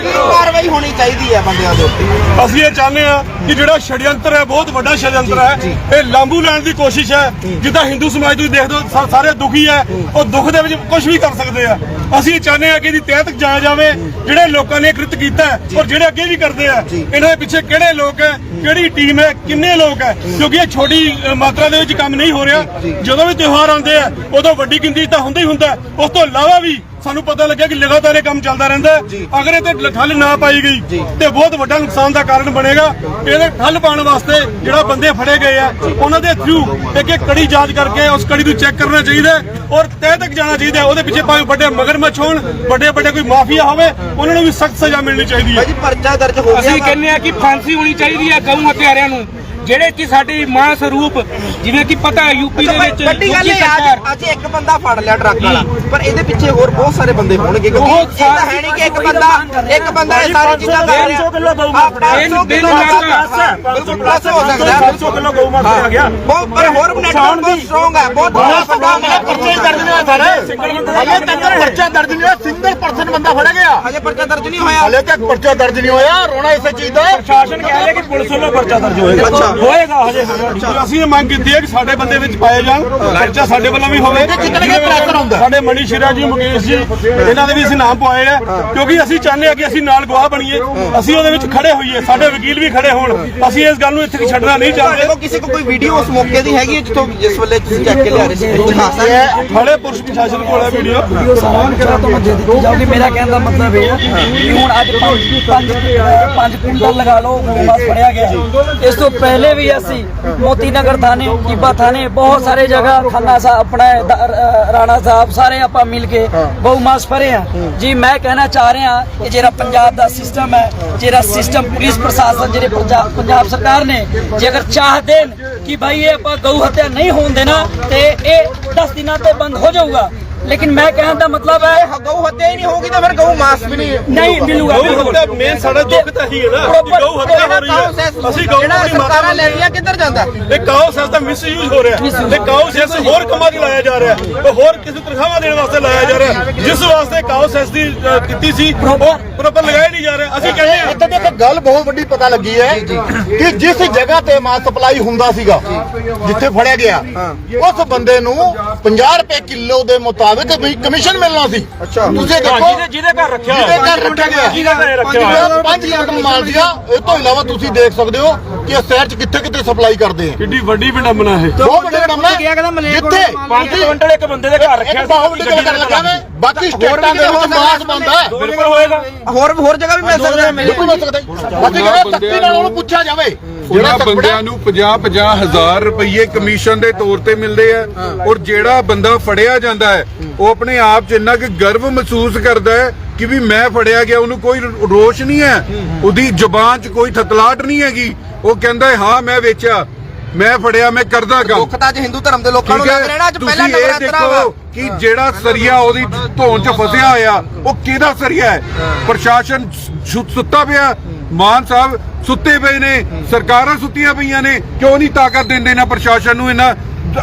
ਕੀ ਕਾਰਵਾਈ ਹੋਣੀ ਚਾਹੀਦੀ ਹੈ ਬੰਦਿਆਂ ਦੇ ਉੱਤੇ। ਅਸੀਂ ਇਹ ਚਾਹੁੰਦੇ ਆ ਕਿ ਜਿਹੜਾ ਛੜਯੰਤਰ ਹੈ ਬਹੁਤ ਵੱਡਾ ਛੜਯੰਤਰ ਹੈ ਇਹ ਲਾਂਬੂ ਲੈਣ ਦੀ ਕੋਸ਼ਿਸ਼ ਹੈ। ਜਿੱਦਾਂ ਹਿੰਦੂ ਸਮਾਜ ਤੁਸੀਂ ਦੇਖਦੇ ਸਾਰੇ ਦੁਖੀ ਹੈ ਉਹ ਦੁੱਖ ਦੇ ਵਿੱਚ ਕੁਝ ਵੀ ਕਰ ਸਕਦੇ ਆ। ਅਸੀਂ ਇਹ ਚਾਹੁੰਦੇ ਆ ਕਿ ਇਹਦੀ ਤਹਿ ਤੱਕ ਜਾਇਆ ਜਾਵੇ ਜਿਹੜੇ ਲੋਕਾਂ ਨੇ ਕ੍ਰਿਤ ਕੀਤਾ ਹੈ ਔਰ ਜਿਹੜੇ ਅੱਗੇ ਵੀ ਕਰਦੇ ਆ ਇਹਨਾਂ ਦੇ ਪਿੱਛੇ ਕਿਹੜੇ ਲੋਕ ਹੈ ਕਿਹੜੀ ਟੀਮ ਹੈ ਕਿੰਨੇ ਲੋਕ ਹੈ ਕਿਉਂਕਿ ਇਹ ਛੋਟੀ ਮਾਤਰਾ ਦੇ ਵਿੱਚ ਕੰਮ ਨਹੀਂ ਹੋ ਰਿਹਾ ਜਦੋਂ ਵੀ ਤਿਉਹਾਰ ਆਉਂਦੇ ਆ ਉਦੋਂ ਵੱਡੀ ਗਿਣਤੀ ਤਾਂ ਹੁੰਦਾ ਹੀ ਹੁੰਦਾ। ਉਸ ਤੋਂ ਇਲਾਵਾ ਵੀ ਸਾਨੂੰ ਪਤਾ ਲੱਗਿਆ ਕਿ ਲਗਾਤਾਰ ਇਹ ਕੰਮ ਚੱਲਦਾ ਰਹਿੰਦਾ ਹੈ। ਅਗਰ ਇਹ ਤੇ ਠੱਲ ਨਾ ਪਾਈ ਗਈ ਤੇ ਬਹੁਤ ਵੱਡਾ ਨੁਕਸਾਨ ਦਾ ਕਾਰਨ ਬਣੇਗਾ ਇਹਦੇ ਠੱਲ ਪਾਉਣ ਵਾਸਤੇ ਜਿਹੜਾ ਬੰਦੇ ਫੜੇ ਗਏ ਆ ਉਹਨਾਂ ਦੇ ਥਰੂ ਇੱਕ ਇੱਕ ਕੜੀ ਜਾਂਚ ਕਰਕੇ ਉਸ ਕੜੀ ਨੂੰ ਚੈੱਕ ਕਰਨਾ ਚਾਹੀਦਾ ਔਰ ਤਹਿ ਤੱਕ ਜਾਣਾ ਚਾਹੀਦਾ। ਉਹਦੇ ਪਿੱਛੇ ਭਾਵੇਂ ਵੱਡੇ ਮਗਰਮੱਛ ਹੋਣ ਵੱਡੇ ਵੱਡੇ ਕੋਈ ਮਾਫੀਆ ਹੋਵੇ ਉਹਨਾਂ ਨੂੰ ਵੀ ਸਖਤ ਸਜ਼ਾ ਮਿਲਣੀ ਚਾਹੀਦੀ ਹੈ ਭਾਜੀ ਪਰਚਾ ਦਰਜ ਹੋ ਗਿਆ ਅਸੀਂ। ਕਹਿੰਦੇ ਆ ਕਿ ਫਾਂਸੀ ਹੋਣੀ ਚਾਹੀਦੀ ਹੈ ਗਊ ਹੱਤਿਆਰਿਆਂ ਨੂੰ ਜਿਹੜੇ ਕਿ ਸਾਡੀ ਮਾਂ ਸਰੂਪ ਜਿਵੇਂ ਕਿ ਪਤਾ ਹੈ ਯੂਪੀ ਦੇ ਵਿੱਚ ਵੱਡੀ ਗੱਲ ਦੂਜੀ ਇਹ ਆ ਸਰਕਾਰ। ਅੱਜ- ਅੱਜ ਇੱਕ ਬੰਦਾ ਫੜ ਲਿਆ ਟਰੱਕ ਵਾਲਾ ਪਰ ਇਹਦੇ ਪਿੱਛੇ ਹੋਰ ਬਹੁਤ ਸਾਰੇ ਬੰਦੇ ਹੋਣਗੇ ਕਿਉਂਕਿ ਇਹ ਤਾਂ ਹੈ ਨਹੀਂ ਕਿ ਇੱਕ ਬੰਦਾ ਇੱਕ ਬੰਦਾ ਇਹ ਸਾਰੀ ਚੀਜ਼ਾਂ ਕਰ ਰਿਹਾ। 500 ਕਿੱਲੋ ਗਊ ਆਪਣਾ ਬਿਲ- 500 ਬਿਲ ਕਿਲੋ ਮਾਤਰਾ ਮਾਤਰਾ ਬਿਲਕੁਲ ਪਲੱਸ ਹੋ ਸਕਦਾ। ਹੈ 500 ਕਿਲੋ ਗਊ ਮਾਰ ਆ ਗਿਆ। ਬਹੁਤ ਪਰ ਹੋਰ ਨੈਟਵਰਕ ਬਹੁਤ ਸਟਰੋਂਗ ਹੈ ਬਹੁਤ ਬੜਾ ਸਟਰੋਂਗ ਹੈ ਪਰਚੇ ਦਰਜ ਨਹੀਂ ਹੋਏ ਸਾਰੇ। ਹਲੇ ਤੱਕ ਪਰਚਾ ਦਰਜ ਨਹੀਂ ਹੋਇਆ ਸਿੰਗਲ ਪਰਸਨ ਬੰਦਾ ਫੜਿਆ ਗਿਆ। ਹਜੇ ਪਰਚਾ ਦਰਜ ਨਹੀਂ ਹੋਇਆ। ਹਲੇ ਤੱਕ ਪਰਚਾ ਦਰਜ ਨਹੀਂ ਹੋਇਆ ਰੋਣਾ ਇਸੇ ਚੀਜ਼ ਦਾ। ਪ੍ਰਸ਼ਾਸਨ ਕਹਿ ਰਿਹਾ ਕਿ ਪੁਲਿਸ ਵੱਲੋਂ ਪਰਚਾ ਦਰਜ ਹੋਏਗਾ। ਅੱਛਾ। ਹੋਏਗਾ ਹਜੇ। ਅਸੀਂ ਇਹ ਮੰਗ ਕੀਤੀ ਹੈ ਕਿ ਸਾਡੇ ਬੰਦੇ ਵਿੱਚ ਪਾਏ ਜਾਣ ਪਰਚਾ ਸਾਡੇ ਵੱਲੋਂ ਵੀ ਹੋਵੇ। ਸਾਡੇ ਮਣੀ ਸ਼ਿਰਾ ਜੀ ਮੁਕੇਸ਼ ਜੀ ਇਹਨਾਂ ਦੇ ਵੀ ਅਸੀਂ ਨਾਮ ਪਵਾਏ ਆ। ਕਿਉਂਕਿ ਅਸੀਂ ਚਾਹੁੰਦੇ ਆ ਕਿ ਅਸੀਂ ਨਾਲ ਗਵਾਹ ਬਣੀਏ। ਅਸੀਂ ਉਹਦੇ ਵਿੱਚ ਖੜੇ ਹੋਈਏ। ਸਾਡੇ ਵਕੀਲ ਵੀ ਖੜੇ ਹੋਣ। ਅਸੀਂ ਇਸ ਗੱਲ ਨੂੰ ਇੱਥੇ ਛੱਡਣਾ ਨਹੀਂ ਚਾਹੁੰਦੇ। ਕੋਲ ਕਿਸੇ ਕੋਈ ਵੀਡੀਓ ਉਸ ਮੌਕੇ ਦੀ ਹੈਗੀ ਜਿੱਥੋਂ ਜਿਸ ਵੇਲੇ ਤੁਸੀਂ ਚੱਕ ਕੇ ਲਿਆ ਰਹੇ ਸੀ? ਦਿਖਾ ਸਕਦੇ ਹੋ? ਖੜੇ ਪੁਲਿਸ ਪ੍ਰਸ਼ਾਸਨ ਕੋਲ ਹੈ ਵੀਡੀਓ ਜਾਓਗੇ ਮੇਰਾ ਕਹਿਣ ਦਾ ਮਤਲਬ ਇਹ ਹੈ ਕਿ ਹੁਣ ਅੱਜ ਪੰਜ ਪੰਜ ਪੰਜ ਕੁੰਟਲ ਲਗਾ ਲਓ ਗੋਮਾਸ ਫੜਿਆ ਗਿਆ। ਇਸ ਤੋਂ ਪਹਿਲੇ ਵੀ ਅਸੀਂ ਮੋਤੀ ਨਗਰ ਥਾਣੇ ਕੀਬਾ ਥਾਣੇ ਬਹੁਤ ਸਾਰੇ ਜਗ੍ਹਾ ਖੰਨਾ ਸਾਹਿਬ ਆਪਣਾ ਰਾਣਾ ਸਾਹਿਬ ਸਾਰੇ ਆਪਾਂ ਮਿਲ ਕੇ ਗਊ ਮਾਸ ਫੜੇ ਆ। ਜੀ ਮੈਂ ਕਹਿਣਾ ਚਾਹ ਰਿਹਾ ਕਿ ਜਿਹੜਾ ਪੰਜਾਬ ਦਾ ਸਿਸਟਮ ਹੈ ਜਿਹੜਾ ਸਿਸਟਮ ਪੁਲਿਸ ਪ੍ਰਸ਼ਾਸਨ ਜਿਹੜੇ ਪੰਜਾਬ ਸਰਕਾਰ ਨੇ ਜੇ ਅਗਰ ਚਾਹ ਦੇਣ ਕਿ ਭਾਈ ਇਹ ਆਪਾਂ ਗਊ ਹੱਤਿਆ ਨਹੀਂ ਹੋਣ ਦੇਣਾ ਤੇ ਇਹ 10 ਤੇ ਲੇਕਿਨ ਮੈਂ ਕਹਿਣ ਦਾ ਮਤਲਬ ਹੈ ਗਊ ਹੱਤਿਆ ਹੀ ਨਹੀਂ ਹੋਊਗੀ ਤਾਂ ਫਿਰ ਗਊ ਮਾਸ ਵੀ ਨਹੀਂ ਨਹੀਂ ਮਿਲੂਗਾ ਬਿਲਕੁਲ ਮੇਨ ਸਾਡਾ ਦੁੱਖ ਤਾਂ ਹੀ ਹੈ ਨਾ ਕਿ ਗਊ ਹੱਤਿਆ ਹੋ ਰਹੀ ਹੈ। ਅਸੀਂ ਗਊ ਜਿਹੜਾ ਆਪਣੀ ਮਾਤਾ ਸਰਕਾਰਾਂ ਲੈ ਰਹੀਆਂ ਕਿੱਧਰ ਜਾਂਦਾ? ਇਹ ਕਾਓ ਸੈਸ ਦਾ ਮਿਸਯੂਜ਼ ਹੋ ਰਿਹਾ। ਹੈ ਤੇ ਕਾਓ ਸੈਸ ਹੋਰ ਕੰਮਾਂ 'ਚ ਲਾਇਆ ਜਾ ਰਿਹਾ। ਹੈ ਤੇ ਹੋਰ ਕਿਸੇ ਨੂੰ ਤਨਖਾਹਾਂ ਦੇਣ ਵਾਸਤੇ ਲਾਇਆ ਜਾ ਰਿਹਾ। ਹੈ ਜਿਸ ਵਾਸਤੇ ਕਾਓ ਸੈਸ ਦੀ ਅ, ਕੀਤੀ ਸੀ ਉਹ ਪ੍ਰੋਪਰ ਲਗਾਇਆ ਨਹੀਂ ਜਾ ਰਿਹਾ। ਅਸੀਂ ਕਹਿੰਦੇ ਹਾਂ ਇੱਥੇ ਦੀ ਇੱਕ ਗੱਲ ਬਹੁਤ ਵੱਡੀ ਪਤਾ ਲੱਗੀ ਹੈ ਕਿ ਜਿਸ ਜਗ੍ਹਾ ਤੇ ਮਾਸ ਸਪਲਾਈ ਹੁੰਦਾ ਸੀਗਾ ਜਿੱਥੇ ਫੜਿਆ ਗਿਆ ਉਸ ਬੰਦੇ ਨੂੰ 50 ਰੁਪਏ ਕਿਲੋ ਦੇ ਮੁਤਾਬਿਕ ਵੀ ਕਮਿਸ਼ਨ ਮਿਲਣਾ ਸੀ। ਅੱਛਾ। ਤੁਸੀਂ ਦੇਖੋ ਜਿਹਦੇ ਘਰ ਰੱਖਿਆ ਜਿਹਦੇ ਘਰ ਰੱਖਿਆ ਗਿਆ ਜਿਹਦੇ ਘਰ ਰੱਖਿਆ ਹੋਇਆ। 5 ਕੁਇੰਟਲ ਮਾਲ ਸੀਗਾ ਇਹ ਤੋਂ ਇਲਾਵਾ ਤੁਸੀਂ ਦੇਖ ਸਕਦੇ ਹੋ ਕਿ ਇਹ ਸ਼ਹਿਰ 'ਚ ਕਿੱਥੇ ਕਿੱਥੇ ਸਪਲਾਈ ਕਰਦੇ ਆ। ਕਿੱਡੀ ਵੱਡੀ ਵਿਡੰਬਨਾ ਹੈ ਬਹੁਤ ਵੱਡੇ ਕੰਮ ਹੈ। ਜਿੱਥੇ ਤੁਸੀਂ ਕੁਇੰਟਲ ਇੱਕ ਬੰਦੇ ਦੇ ਘਰ ਰੱਖਿਆ ਇੱਕ ਬਹੁਤ ਵੱਡੀ ਗੱਲ ਕਰ ਲੱਗਾ ਮੈਂ। ਬਾਕੀ ਸਟੇਟਾਂ ਦੇ ਵਿੱਚ ਮਾਸ ਬੰਦਾ ਬਿਲਕੁਲ ਹੋਏਗਾ। ਹੋਰ ਹੋਰ ਜਗ੍ਹਾ ਵੀ ਮਿਲ ਸਕਦਾ ਬਿਲਕੁਲ ਮਿਲ ਸਕਦਾ। ਬਾਕੀ ਕਹਿੰਦੇ ਤੱਤੀ ਨਾਲ ਉਹਨੂੰ ਪੁੱਛਿਆ ਜਾਵੇ। ਸੱਪੜਾ- ਬੰਦਿਆਂ ਨੂੰ 50-50 ਹਜ਼ਾਰ ਰੁਪਏ ਕਮਿਸ਼ਨ ਦੇ ਤੌਰ ਤੇ ਮਿਲਦੇ ਆ ਔਰ ਜਿਹੜਾ ਬੰਦਾ ਫੜਿਆ ਜਾਂਦਾ ਹੈ ਉਹ ਆਪਣੇ ਆਪ 'ਚ ਇੰਨਾ ਕਿ ਗਰਵ ਮਹਿਸੂਸ ਕਰਦਾ ਹੈ ਕਿ ਵੀ ਮੈਂ ਫੜਿਆ ਗਿਆ ਉਹਨੂੰ ਕੋਈ ਰੋਸ਼ ਨਹੀਂ ਹੈ। ਉਹਦੀ ਜ਼ੁਬਾਨ 'ਚ ਕੋਈ ਥਤਲਾਟ ਨਹੀਂ ਹੈਗੀ। ਉਹ ਕਹਿੰਦਾ ਹੈ, ਹਾਂ ਮੈਂ ਵੇਚਿਆ ਮੈਂ ਫੜਿਆ ਮੈਂ ਕਰਦਾ ਕੰਮ। ਦੁੱਖ ਤਾਂ ਅੱਜ ਹਿੰਦੂ ਧਰਮ ਦੇ ਲੋਕਾਂ ਨੂੰ ਲੱਗ ਰਿਹਾ ਨਾ ਅੱਜ ਪਹਿਲਾ ਤੁਸੀਂ ਇਹ ਨਵਰਾਤਰਾ ਵਾ ਦੇਖੋ ਕਿ ਜਿਹੜਾ ਸਰੀਆ ਉਹਦੀ ਧੌਣ 'ਚ ਫਸਿਆ ਹੋਇਆ ਉਹ ਕਿਹਦਾ ਸਰੀਆ ਹੈ? ਪ੍ਰਸ਼ਾਸਨ ਸੁ- ਸੁੱਤਾ ਪਿਆ। ਮਾਨ ਸਾਹਿਬ ਸੁੱਤੇ ਪਏ ਨੇ ਸਰਕਾਰਾਂ ਸੁੱਤੀਆਂ ਪਈਆਂ ਨੇ ਕਿਉਂ ਨਹੀਂ ਤਾਕਤ ਦਿੰਦੇ ਨਾ ਪ੍ਰਸ਼ਾਸਨ ਨੂੰ ਇਹਨਾਂ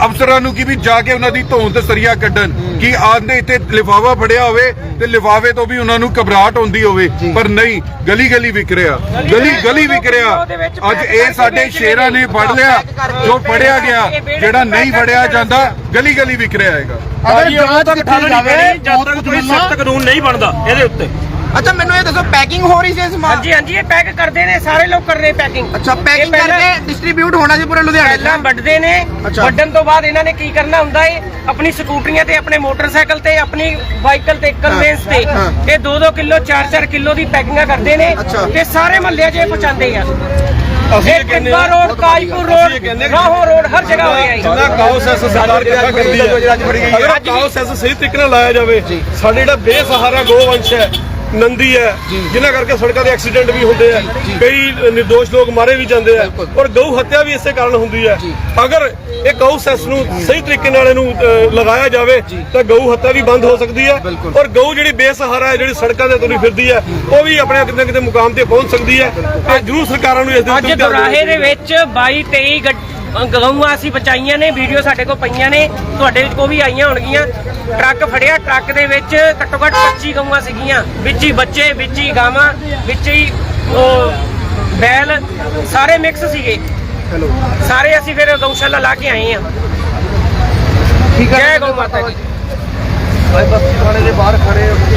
ਅਫਸਰਾਂ ਨੂੰ ਕਿ ਵੀ ਜਾ ਕੇ ਉਹਨਾਂ ਦੀ ਧੌਣ ਤੇ ਸਰੀਆ ਕੱਢਣ ਕਿ ਆਂਦੇ ਇੱਥੇ ਲਿਫਾਫਾ ਫੜਿਆ ਹੋਵੇ ਤੇ ਲਿਫਾਫੇ ਤੋਂ ਵੀ ਉਹਨਾਂ ਨੂੰ ਘਬਰਾਹਟ ਹੁੰਦੀ ਹੋਵੇ ਪਰ ਨਹੀਂ ਗਲੀ ਗਲੀ ਵਿਕ ਰਿਹਾ ਗਲੀ ਗਲੀ ਵਿਕ ਰਿਹਾ। ਅੱਜ ਇਹ ਸਾਡੇ ਸ਼ੇਰਾਂ ਨੇ ਫੜ ਲਿਆ ਜੋ ਫੜਿਆ ਗਿਆ ਜਿਹੜਾ ਨਹੀਂ ਫੜਿਆ ਜਾਂਦਾ। ਗਲੀ ਗਲੀ ਵਿਕ ਰਿਹਾ ਹੈਗਾ। ਅਗਰ ਜਾਂਚ ਕੀਤੀ ਜਾਵੇ ਜਦ ਤੱਕ ਕੋਈ ਸਖਤ ਕਾਨੂੰਨ ਨਹੀਂ ਬਣਦਾ ਇਹਦੇ ਉੱਤੇ। ਅੱਛਾ ਮੈਨੂੰ ਇਹ ਦੱਸੋ ਪੈਕਿੰਗ ਹੋ ਰਹੀ ਸੀ ਸਮਾਨ? ਹਾਂਜੀ ਹਾਂਜੀ ਇਹ ਪੈਕ ਕਰਦੇ ਨੇ ਸਾਰੇ ਲੋਕ ਕਰ ਰਹੇ ਪੈਕਿੰਗ ਅੱਛਾ ਪੈਕਿੰਗ ਕਰਕੇ ਡਿਸਟ੍ਰੀਬਿਊਟ ਹੋਣਾ ਸੀ ਪੂਰੇ ਲੁਧਿਆਣੇ ਪਹਿਲਾਂ ਵੱਢਦੇ ਨੇ ਅੱਛਾ। ਵੱਢਣ ਤੋਂ ਬਾਅਦ ਇਹਨਾਂ ਨੇ ਕੀ ਕਰਨਾ ਹੁੰਦਾ ਏ? ਆਪਣੀ ਸਕੂਟਰੀਆਂ ਤੇ ਆਪਣੇ ਮੋਟਰਸਾਈਕਲ ਤੇ ਆਪਣੀ ਵਾਹੀਕਲ ਤੇ ਕਨਵੇਂਸ ਤੇ ਹਾਂ। ਇਹ 2-2 ਕਿਲੋ 4-4 ਕਿਲੋ ਦੀ ਪੈਕਿੰਗਾਂ ਕਰਦੇ ਨੇ। ਅੱਛਾ। ਤੇ ਸਾਰੇ ਮਹੱਲਿਆਂ 'ਚ ਇਹ ਪਹੁੰਚਾਉਂਦੇ ਆ। ਅਸੀਂ ਇਹ road Kajpur road Rahon road ਹਰ ਜਗ੍ਹਾ ਹੋਇਆ ਏ। ਜਿੰਨਾ ਕਾਉਸ ਐਸ ਸਰਕਾਰ ਕਿੱਥਾ ਕਰਦੀ ਹੈ। ਅਗਰ ਕਾਉਸ ਐਸ ਸਹੀ ਤਰੀਕੇ ਨਾਲ ਲਾਇਆ ਜਾਵੇ ਸਾਡੇ ਜਿਹੜਾ ਬੇਸਹਾਰਾ ਗੋਵੰਸ਼ ਹੈ ਨੰਦੀ ਹੈ ਜਿਨ੍ਹਾਂ ਕਰਕੇ ਸੜਕਾਂ ਦੇ ਐਕਸੀਡੈਂਟ ਵੀ ਹੁੰਦੇ ਆ। ਕਈ નિર્ਦੋਸ਼ ਲੋਕ ਮਾਰੇ ਵੀ ਜਾਂਦੇ ਆ ਔਰ ਗਊ ਹੱਤਿਆ ਵੀ ਇਸੇ ਕਾਰਨ ਹੁੰਦੀ ਹੈ। ਅਗਰ ਇਹ ਗਊ ਸੈਸ ਨੂੰ ਸਹੀ ਤਰੀਕੇ ਨਾਲ ਇਹਨੂੰ ਲਗਾਇਆ ਜਾਵੇ ਤਾਂ ਗਊ ਹੱਤਿਆ ਵੀ ਬੰਦ ਹੋ ਸਕਦੀ ਹੈ। ਔਰ ਗਊ ਜਿਹੜੀ ਬੇਸਹਾਰਾ ਹੈ ਜਿਹੜੀ ਸੜਕਾਂ ਤੇ ਤੁਰੀ ਫਿਰਦੀ ਹੈ ਉਹ ਵੀ ਆਪਣੇ ਕਿਤੇ ਨਾ ਕਿਤੇ ਮੁਕਾਮ ਤੇ ਪਹੁੰਚ ਸਕਦੀ ਹੈ। ਤੇ ਜ਼ਰੂਰ ਸਰਕਾਰਾਂ ਨੂੰ ਇਸ ਦੇ ਅੱਜ ਉੱਤੇ ਦੇਣਾ ਦੁਰਾਹੇ ਦੇ ਵਿੱਚ 22 23 ਗੱਡ- ਗਊਆਂ ਅਸੀਂ ਬਚਾਈਆਂ ਨੇ ਵੀਡੀਓ ਸਾਡੇ ਕੋਲ ਪਈਆਂ ਨੇ ਤੁਹਾਡੇ ਕੋਲ ਵੀ ਆਈਆਂ ਹੋਣਗੀਆਂ। ਟਰੱਕ ਫੜਿਆ ਟਰੱਕ ਦੇ ਵਿੱਚ ਘੱਟੋ ਘੱਟ 25 ਗਊਆਂ ਸੀਗੀਆਂ। ਵਿੱਚ ਹੀ ਬੱਚੇ ਵਿੱਚ ਹੀ ਗਾਵਾਂ ਵਿੱਚ ਹੀ ਉਹ ਬੈਲ ਸਾਰੇ ਮਿਕਸ ਸੀਗੇ। ਸਾਰੇ ਅਸੀਂ ਫਿਰ ਗਊਸ਼ਾਲਾ ਲਾ ਕੇ ਆਏ ਆ ਠੀਕ ਹੈ ਜੈ ਗਊ ਮਾਤਾ ਦੀ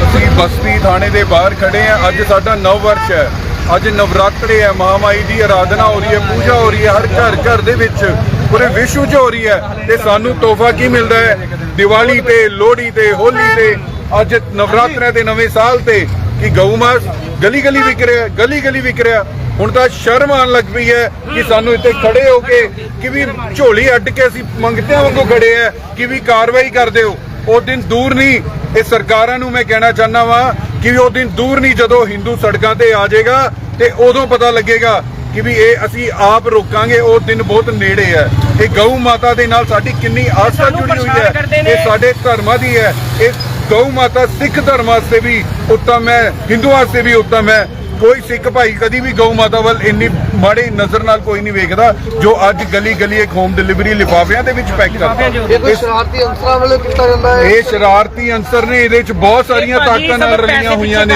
ਅਸੀਂ ਬਸਤੀ ਥਾਣੇ ਦੇ ਬਾਹਰ ਖੜੇ ਆ। ਅੱਜ ਸਾਡਾ ਨਵ ਵਰਸ਼ ਹੈ। ਅੱਜ ਨਵਰਾਤਰੇ ਹੈ, ਮਹਾਮਾਈ ਦੀ ਆਰਾਧਨਾ ਹੋ ਰਹੀ ਹੈ, ਪੂਜਾ ਹੋ ਰਹੀ ਹੈ, ਹਰ ਘਰ ਘਰ ਦੇ ਵਿੱਚ ਪੂਰੇ ਵਿਸ਼ਵ 'ਚ ਹੋ ਰਹੀ ਹੈ ਤੇ ਸਾਨੂੰ ਤੋਹਫਾ ਕੀ ਮਿਲਦਾ ਹੈ? ਦੀਵਾਲੀ ਤੇ, ਲੋਹੜੀ ਤੇ, ਹੋਲੀ ਤੇ, ਅੱਜ ਨਵਰਾਤਰੇ ਦੇ ਨਵੇਂ ਸਾਲ ਤੇ ਕਿ ਗਊ ਮਾਸ ਗਲੀ ਗਲੀ ਵਿਕ ਰਿਹਾ ਗਲੀ ਗਲੀ ਵਿਕ ਰਿਹਾ। ਹੁਣ ਤਾਂ ਸ਼ਰਮ ਆਉਣ ਲੱਗ ਪਈ ਹੈ ਕਿ ਸਾਨੂੰ ਇੱਥੇ ਖੜੇ ਹੋ ਕੇ ਕਿ ਵੀ ਝੋਲੀ ਅੱਡ ਕੇ ਅਸੀਂ ਮੰਗਤਿਆਂ ਵਾਂਗੂ ਖੜੇ ਹੈ ਕਿ ਵੀ ਕਾਰਵਾਈ ਕਰਦੇ ਹੋ? ਉਹ ਦਿਨ ਦੂਰ ਨਹੀਂ। ਇਹ ਸਰਕਾਰਾਂ ਨੂੰ ਮੈਂ ਕਹਿਣਾ ਚਾਹੁੰਦਾ ਵਾਂ ਕਿ ਉਹ ਦਿਨ ਦੂਰ ਨਹੀਂ ਜਦੋਂ ਹਿੰਦੂ ਸੜਕਾਂ ਤੇ ਆ ਜਾਏਗਾ ਤੇ ਉਦੋਂ ਪਤਾ ਲੱਗੇਗਾ ਕਿ ਵੀ ਇਹ ਅਸੀਂ ਆਪ ਰੋਕਾਂਗੇ ਉਹ ਦਿਨ ਬਹੁਤ ਨੇੜੇ ਹੈ। ਇਹ ਗਊ ਮਾਤਾ ਦੇ ਨਾਲ ਸਾਡੀ ਕਿੰਨੀ ਸਾਨੂੰ ਜੁੜੀ ਹੋਈ ਹੈ। ਇਹ ਸਾਡੇ ਧਰਮਾਂ ਦੀ ਹੈ। ਇਹ ਗਊ ਮਾਤਾ ਸਿੱਖ ਧਰਮ ਵਾਸਤੇ ਵੀ ਉੱਤਮ ਹੈ ਹਿੰਦੂ ਵਾਸਤੇ ਵੀ ਉੱਤਮ ਹੈ। ਕੋਈ ਸਿੱਖ ਭਾਈ ਕਦੀ ਵੀ ਗਊ ਮਾਤਾ ਵੱਲ ਇੰਨੀ ਮਾੜੀ ਨਜ਼ਰ ਨਾਲ ਕੋਈ ਨਹੀਂ ਵੇਖਦਾ ਜੋ ਅੱਜ ਗਲੀ ਗਲੀ ਇੱਕ ਹੋਮ ਡਿਲੀਵਰੀ ਲਿਫਾਫਿਆਂ ਦੇ ਵਿੱਚ ਪੈਕ ਕਰਦਾ। ਇਹ ਸ਼ਰਾਰਤੀ ਅੰਸਰਾਂ ਵੱਲੋਂ ਕੀਤਾ ਜਾਂਦਾ ਇਹ ਸ਼ਰਾਰਤੀ ਅੰਸਰ ਨੇ ਇਹਦੇ ਵਿੱਚ ਬਹੁਤ ਸਾਰੀਆਂ ਤਾਕਤਾਂ ਨਾਲ ਰਲੀਆਂ ਹੋਈਆਂ ਨੇ।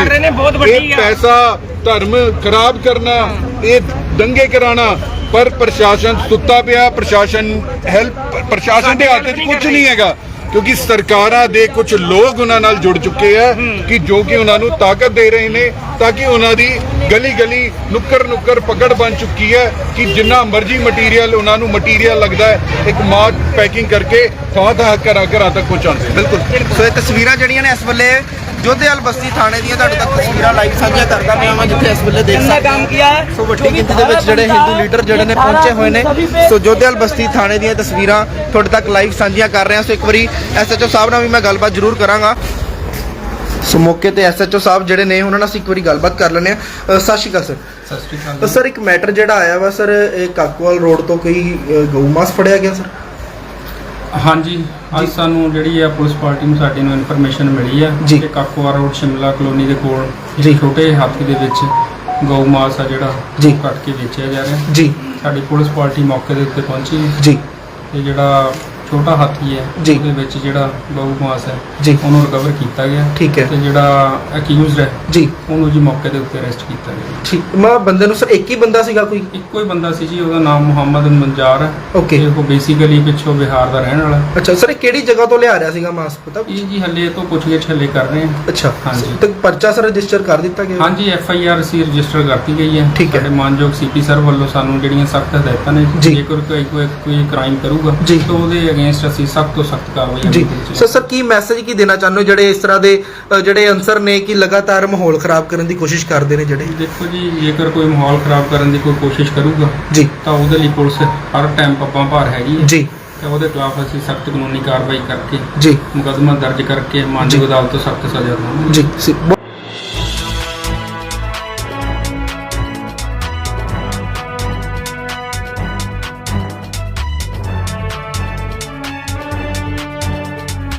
ਇਹ। ਪੈਸਾ ਧਰਮ ਖਰਾਬ ਕਰਨਾ ਇਹ ਦੰਗੇ ਕਰਾਣਾ ਪਰ ਪ੍ਰਸ਼ਾਸਨ ਸੁੱਤਾ ਪਿਆ ਪ੍ਰਸ਼ਾਸਨ ਹੈਲਪ ਪ੍ਰਸ਼ਾਸਨ ਦੇ ਹੱਥ 'ਚ ਕੁਝ ਨਹੀਂ ਹੈਗਾ। ਕਿਉਂਕਿ ਸਰਕਾਰਾਂ ਦੇ ਕੁਝ ਲੋਕ ਉਹਨਾਂ ਨਾਲ ਜੁੜ ਚੁੱਕੇ ਆ ਕਿ ਜੋ ਕਿ ਉਹਨਾਂ ਨੂੰ ਤਾਕਤ ਦੇ ਰਹੇ ਨੇ ਤਾਂ ਕਿ ਉਹਨਾਂ ਦੀ ਗਲੀ ਗਲੀ ਨੁੱਕਰ ਨੁੱਕਰ ਪਕੜ ਬਣ ਚੁੱਕੀ ਹੈ ਕਿ ਜਿੰਨਾ ਮਰਜ਼ੀ ਮਟੀਰੀਅਲ ਉਹਨਾਂ ਨੂੰ ਮਟੀਰੀਅਲ ਲੱਗਦਾ ਹੈ ਇੱਕ ਮਾਰਕ ਪੈਕਿੰਗ ਕਰਕੇ ਥਾਂ ਥਾਂ ਘਰਾਂ ਘਰਾਂ ਤੱਕ ਪਹੁੰਚਾਉਂਦੇ ਬਿਲਕੁਲ। ਸੋ ਇਹ ਤਸਵੀਰਾਂ ਜਿਹੜੀਆਂ ਨੇ ਇਸ ਵੇਲੇ ਜੋਧੇਵਾਲ ਬਸਤੀ ਥਾਣੇ ਦੀਆਂ ਤੁਹਾਡੇ ਤੱਕ ਤਸਵੀਰਾਂ ਲਾਈਵ ਸਾਂਝੀਆਂ ਕਰਦਾ ਪਿਆ ਮੈਂ ਜਿੱਥੇ ਇਸ ਵੇਲੇ ਦੇਖ ਸਕਦੇ ਸੋ ਵੱਡੀ ਗਿਣਤੀ ਦੇ ਵਿੱਚ ਜਿਹੜੇ ਹਿੰਦੂ ਲੀਡਰ ਜਿਹੜੇ ਨੇ ਪਹੁੰਚੇ ਹੋਏ ਨੇ ਸੋ ਜੋਧੇਵਾਲ ਬਸਤੀ ਥਾਣੇ ਦੀਆਂ ਤਸਵੀਰਾਂ ਤੁਹਾਡੇ ਤੱਕ ਲਾਈਵ ਸਾਂਝੀਆਂ ਕਰ ਰਹੇ ਹਾਂ। ਸੋ ਇੱਕ ਵਾਰੀ ਐਸਐਚਓ ਸਾਹਿਬ ਨਾਲ ਵੀ ਮੈਂ ਗੱਲਬਾਤ ਜ਼ਰੂਰ ਕਰਾਂਗਾ। ਸੋ ਮੌਕੇ ਤੇ ਐਸਐਚਓ ਸਾਹਿਬ ਜਿਹੜੇ ਨੇ ਉਹਨਾਂ ਨਾਲ ਅਸੀਂ ਇੱਕ ਵਾਰੀ ਗੱਲਬਾਤ ਕਰ ਲੈਂਦੇ ਆ ਸਤਿ ਸ਼੍ਰੀ ਅਕਾਲ ਸਰ। ਸਤਿ ਸ਼੍ਰੀ ਅਕਾਲ ਸਰ ਇੱਕ ਮੈਟਰ ਜਿਹੜਾ ਆਇਆ ਵਾ ਸਰ ਇਹ ਕਾਕੋਵਾਲ ਰੋਡ ਤੋਂ ਕੋਈ ਗਊ ਮਾਸ ਫੜਿਆ ਗਿਆ ਸਰ? ਹਾਂਜੀ ਅੱਜ ਸਾਨੂੰ ਜਿਹੜੀ ਆ ਪੁਲਿਸ ਪਾਰਟੀ ਨੂੰ ਸਾਡੇ ਨੂੰ ਇਨਫੋਰਮੇਸ਼ਨ ਮਿਲੀ ਆ ਜੀ। ਕਿ ਕਾਕੋਵਾਰ ਰੋਡ ਸ਼ਿਮਲਾ ਕਲੋਨੀ ਦੇ ਕੋਲ ਜੀ। ਇੱਕ ਛੋਟੇ ਹਾਥੀ ਦੇ ਵਿੱਚ ਗਊ ਮਾਸ ਆ ਜਿਹੜਾ ਜੀ। ਕੱਟ ਕੇ ਵੇਚਿਆ ਜਾ ਰਿਹਾ ਜੀ ਸਾਡੀ ਪੁਲਿਸ ਪਾਰਟੀ ਮੌਕੇ ਦੇ ਉੱਤੇ ਪਹੁੰਚੀ ਜੀ ਤੇ ਜਿਹੜਾ ਛੋਟਾ ਹਾਥੀ ਹੈ ਜੀ। ਉਹਦੇ ਵਿੱਚ ਜਿਹੜਾ ਗਊ ਮਾਸ ਹੈ ਜੀ ਉਹਨੂੰ ਰਿਕਵਰ ਕੀਤਾ ਗਿਆ ਠੀਕ ਹੈ। ਤੇ ਜਿਹੜਾ ਅਕਿਊਜ਼ਡ ਹੈ ਜੀ ਉਹਨੂੰ ਜੀ ਮੌਕੇ ਦੇ ਉੱਤੇ ਅਰੈਸਟ ਕੀਤਾ ਗਿਆ ਠੀਕ ਮੈਂ ਬੰਦੇ ਨੂੰ ਸਰ ਇੱਕ ਹੀ ਬੰਦਾ ਸੀਗਾ ਕੋਈ ਇੱਕੋ ਹੀ ਬੰਦਾ ਸੀ ਜੀ ਉਹਦਾ ਨਾਮ ਮੁਹੰਮਦ ਮੰਜਾਰ ਹੈ ਓਕੇ ਤੇ ਉਹ ਬੇਸਿਕਲੀ ਪਿੱਛੋਂ ਬਿਹਾਰ ਦਾ ਰਹਿਣ ਵਾਲਾ ਹੈ। ਅੱਛਾ ਸਰ ਇਹ ਕਿਹੜੀ ਜਗ੍ਹਾ ਤੋਂ ਲਿਆ ਰਿਹਾ ਸੀਗਾ ਮਾਸ ਪਤਾ ਇਹ ਜੀ ਹੱਲੇ ਤੋਂ ਪੁੱਛਗਿੱਛ ਹੱਲੇ ਕਰ ਰਹੇ ਹਾਂ ਅੱਛਾ ਹਾਂਜੀ। ਤੇ ਪਰਚਾ ਸਰ ਰਜਿਸਟਰ ਕਰ ਦਿੱਤਾ ਗਿਆ ਹਾਂਜੀ ਐਫ ਆਈ ਆਰ ਸੀ ਰਜਿਸਟਰ ਕਰਤੀ ਗਈ ਹੈ ਠੀਕ ਹੈ। ਸਾਡੇ ਮਾਨਯੋਗ ਸੀਪੀ ਸਰ ਵੱਲੋਂ ਸਾਨੂੰ ਜਿਹੜੀਆਂ ਸਖਤ ਹਦਾਇਤਾਂ ਨੇ ਜੀ। ਜੇਕਰ ਕੋਈ ਕੋਈ ਕੋਈ ਕ੍ਰਾਈਮ ਕਰੂਗਾ ਜੀ। ਤਾਂ ਉਹਦੇ ਅਗੇਂਸਟ ਅਸੀਂ ਸਖਤ ਤੋਂ ਸਖਤ ਕਾਰਵਾਈ ਜੀ। ਸਰ ਸਰ ਕੀ ਮੈਸੇਜ ਕੀ ਦੇਣਾ ਚਾਹੁੰਦੇ ਹੋ? ਜਿਹੜੇ ਇਸ ਤਰ੍ਹਾਂ ਦੇ ਅ, ਜਿਹੜੇ ਅਨਸਰ ਨੇ ਕਿ ਲਗਾਤਾਰ ਮਾਹੌਲ ਖਰਾਬ ਕਰਨ ਦੀ ਕੋਸ਼ਿਸ਼ ਕਰਦੇ ਨੇ ਜਿਹੜੇ? ਦੇਖੋ ਜੀ ਜੇਕਰ ਕੋਈ ਮਾਹੌਲ ਖਰਾਬ ਕਰਨ ਦੀ ਕੋਈ ਕੋਸ਼ਿਸ਼ ਕਰੂਗਾ ਜੀ। ਤਾਂ ਉਹਦੇ ਲਈ ਪੁਲਿਸ ਹਰ ਟਾਈਮ ਪੱਬਾਂ ਭਾਰ ਹੈਗੀ ਹੈ। ਜੀ। ਤੇ ਉਹਦੇ ਖਿਲਾਫ ਅਸੀਂ ਸਖਤ ਕਾਨੂੰਨੀ ਕਾਰਵਾਈ ਕਰਕੇ ਜੀ। ਮੁਕੱਦਮਾ ਦਰਜ ਕਰਕੇ ਮਾਨਯੋਗ ਅਦਾਲਤ ਤੋਂ ਸਖਤ ਸਜ਼ਾ ਦਵਾਂਗੇ। ਜੀ। ਸੀ- ਬਹੁਤ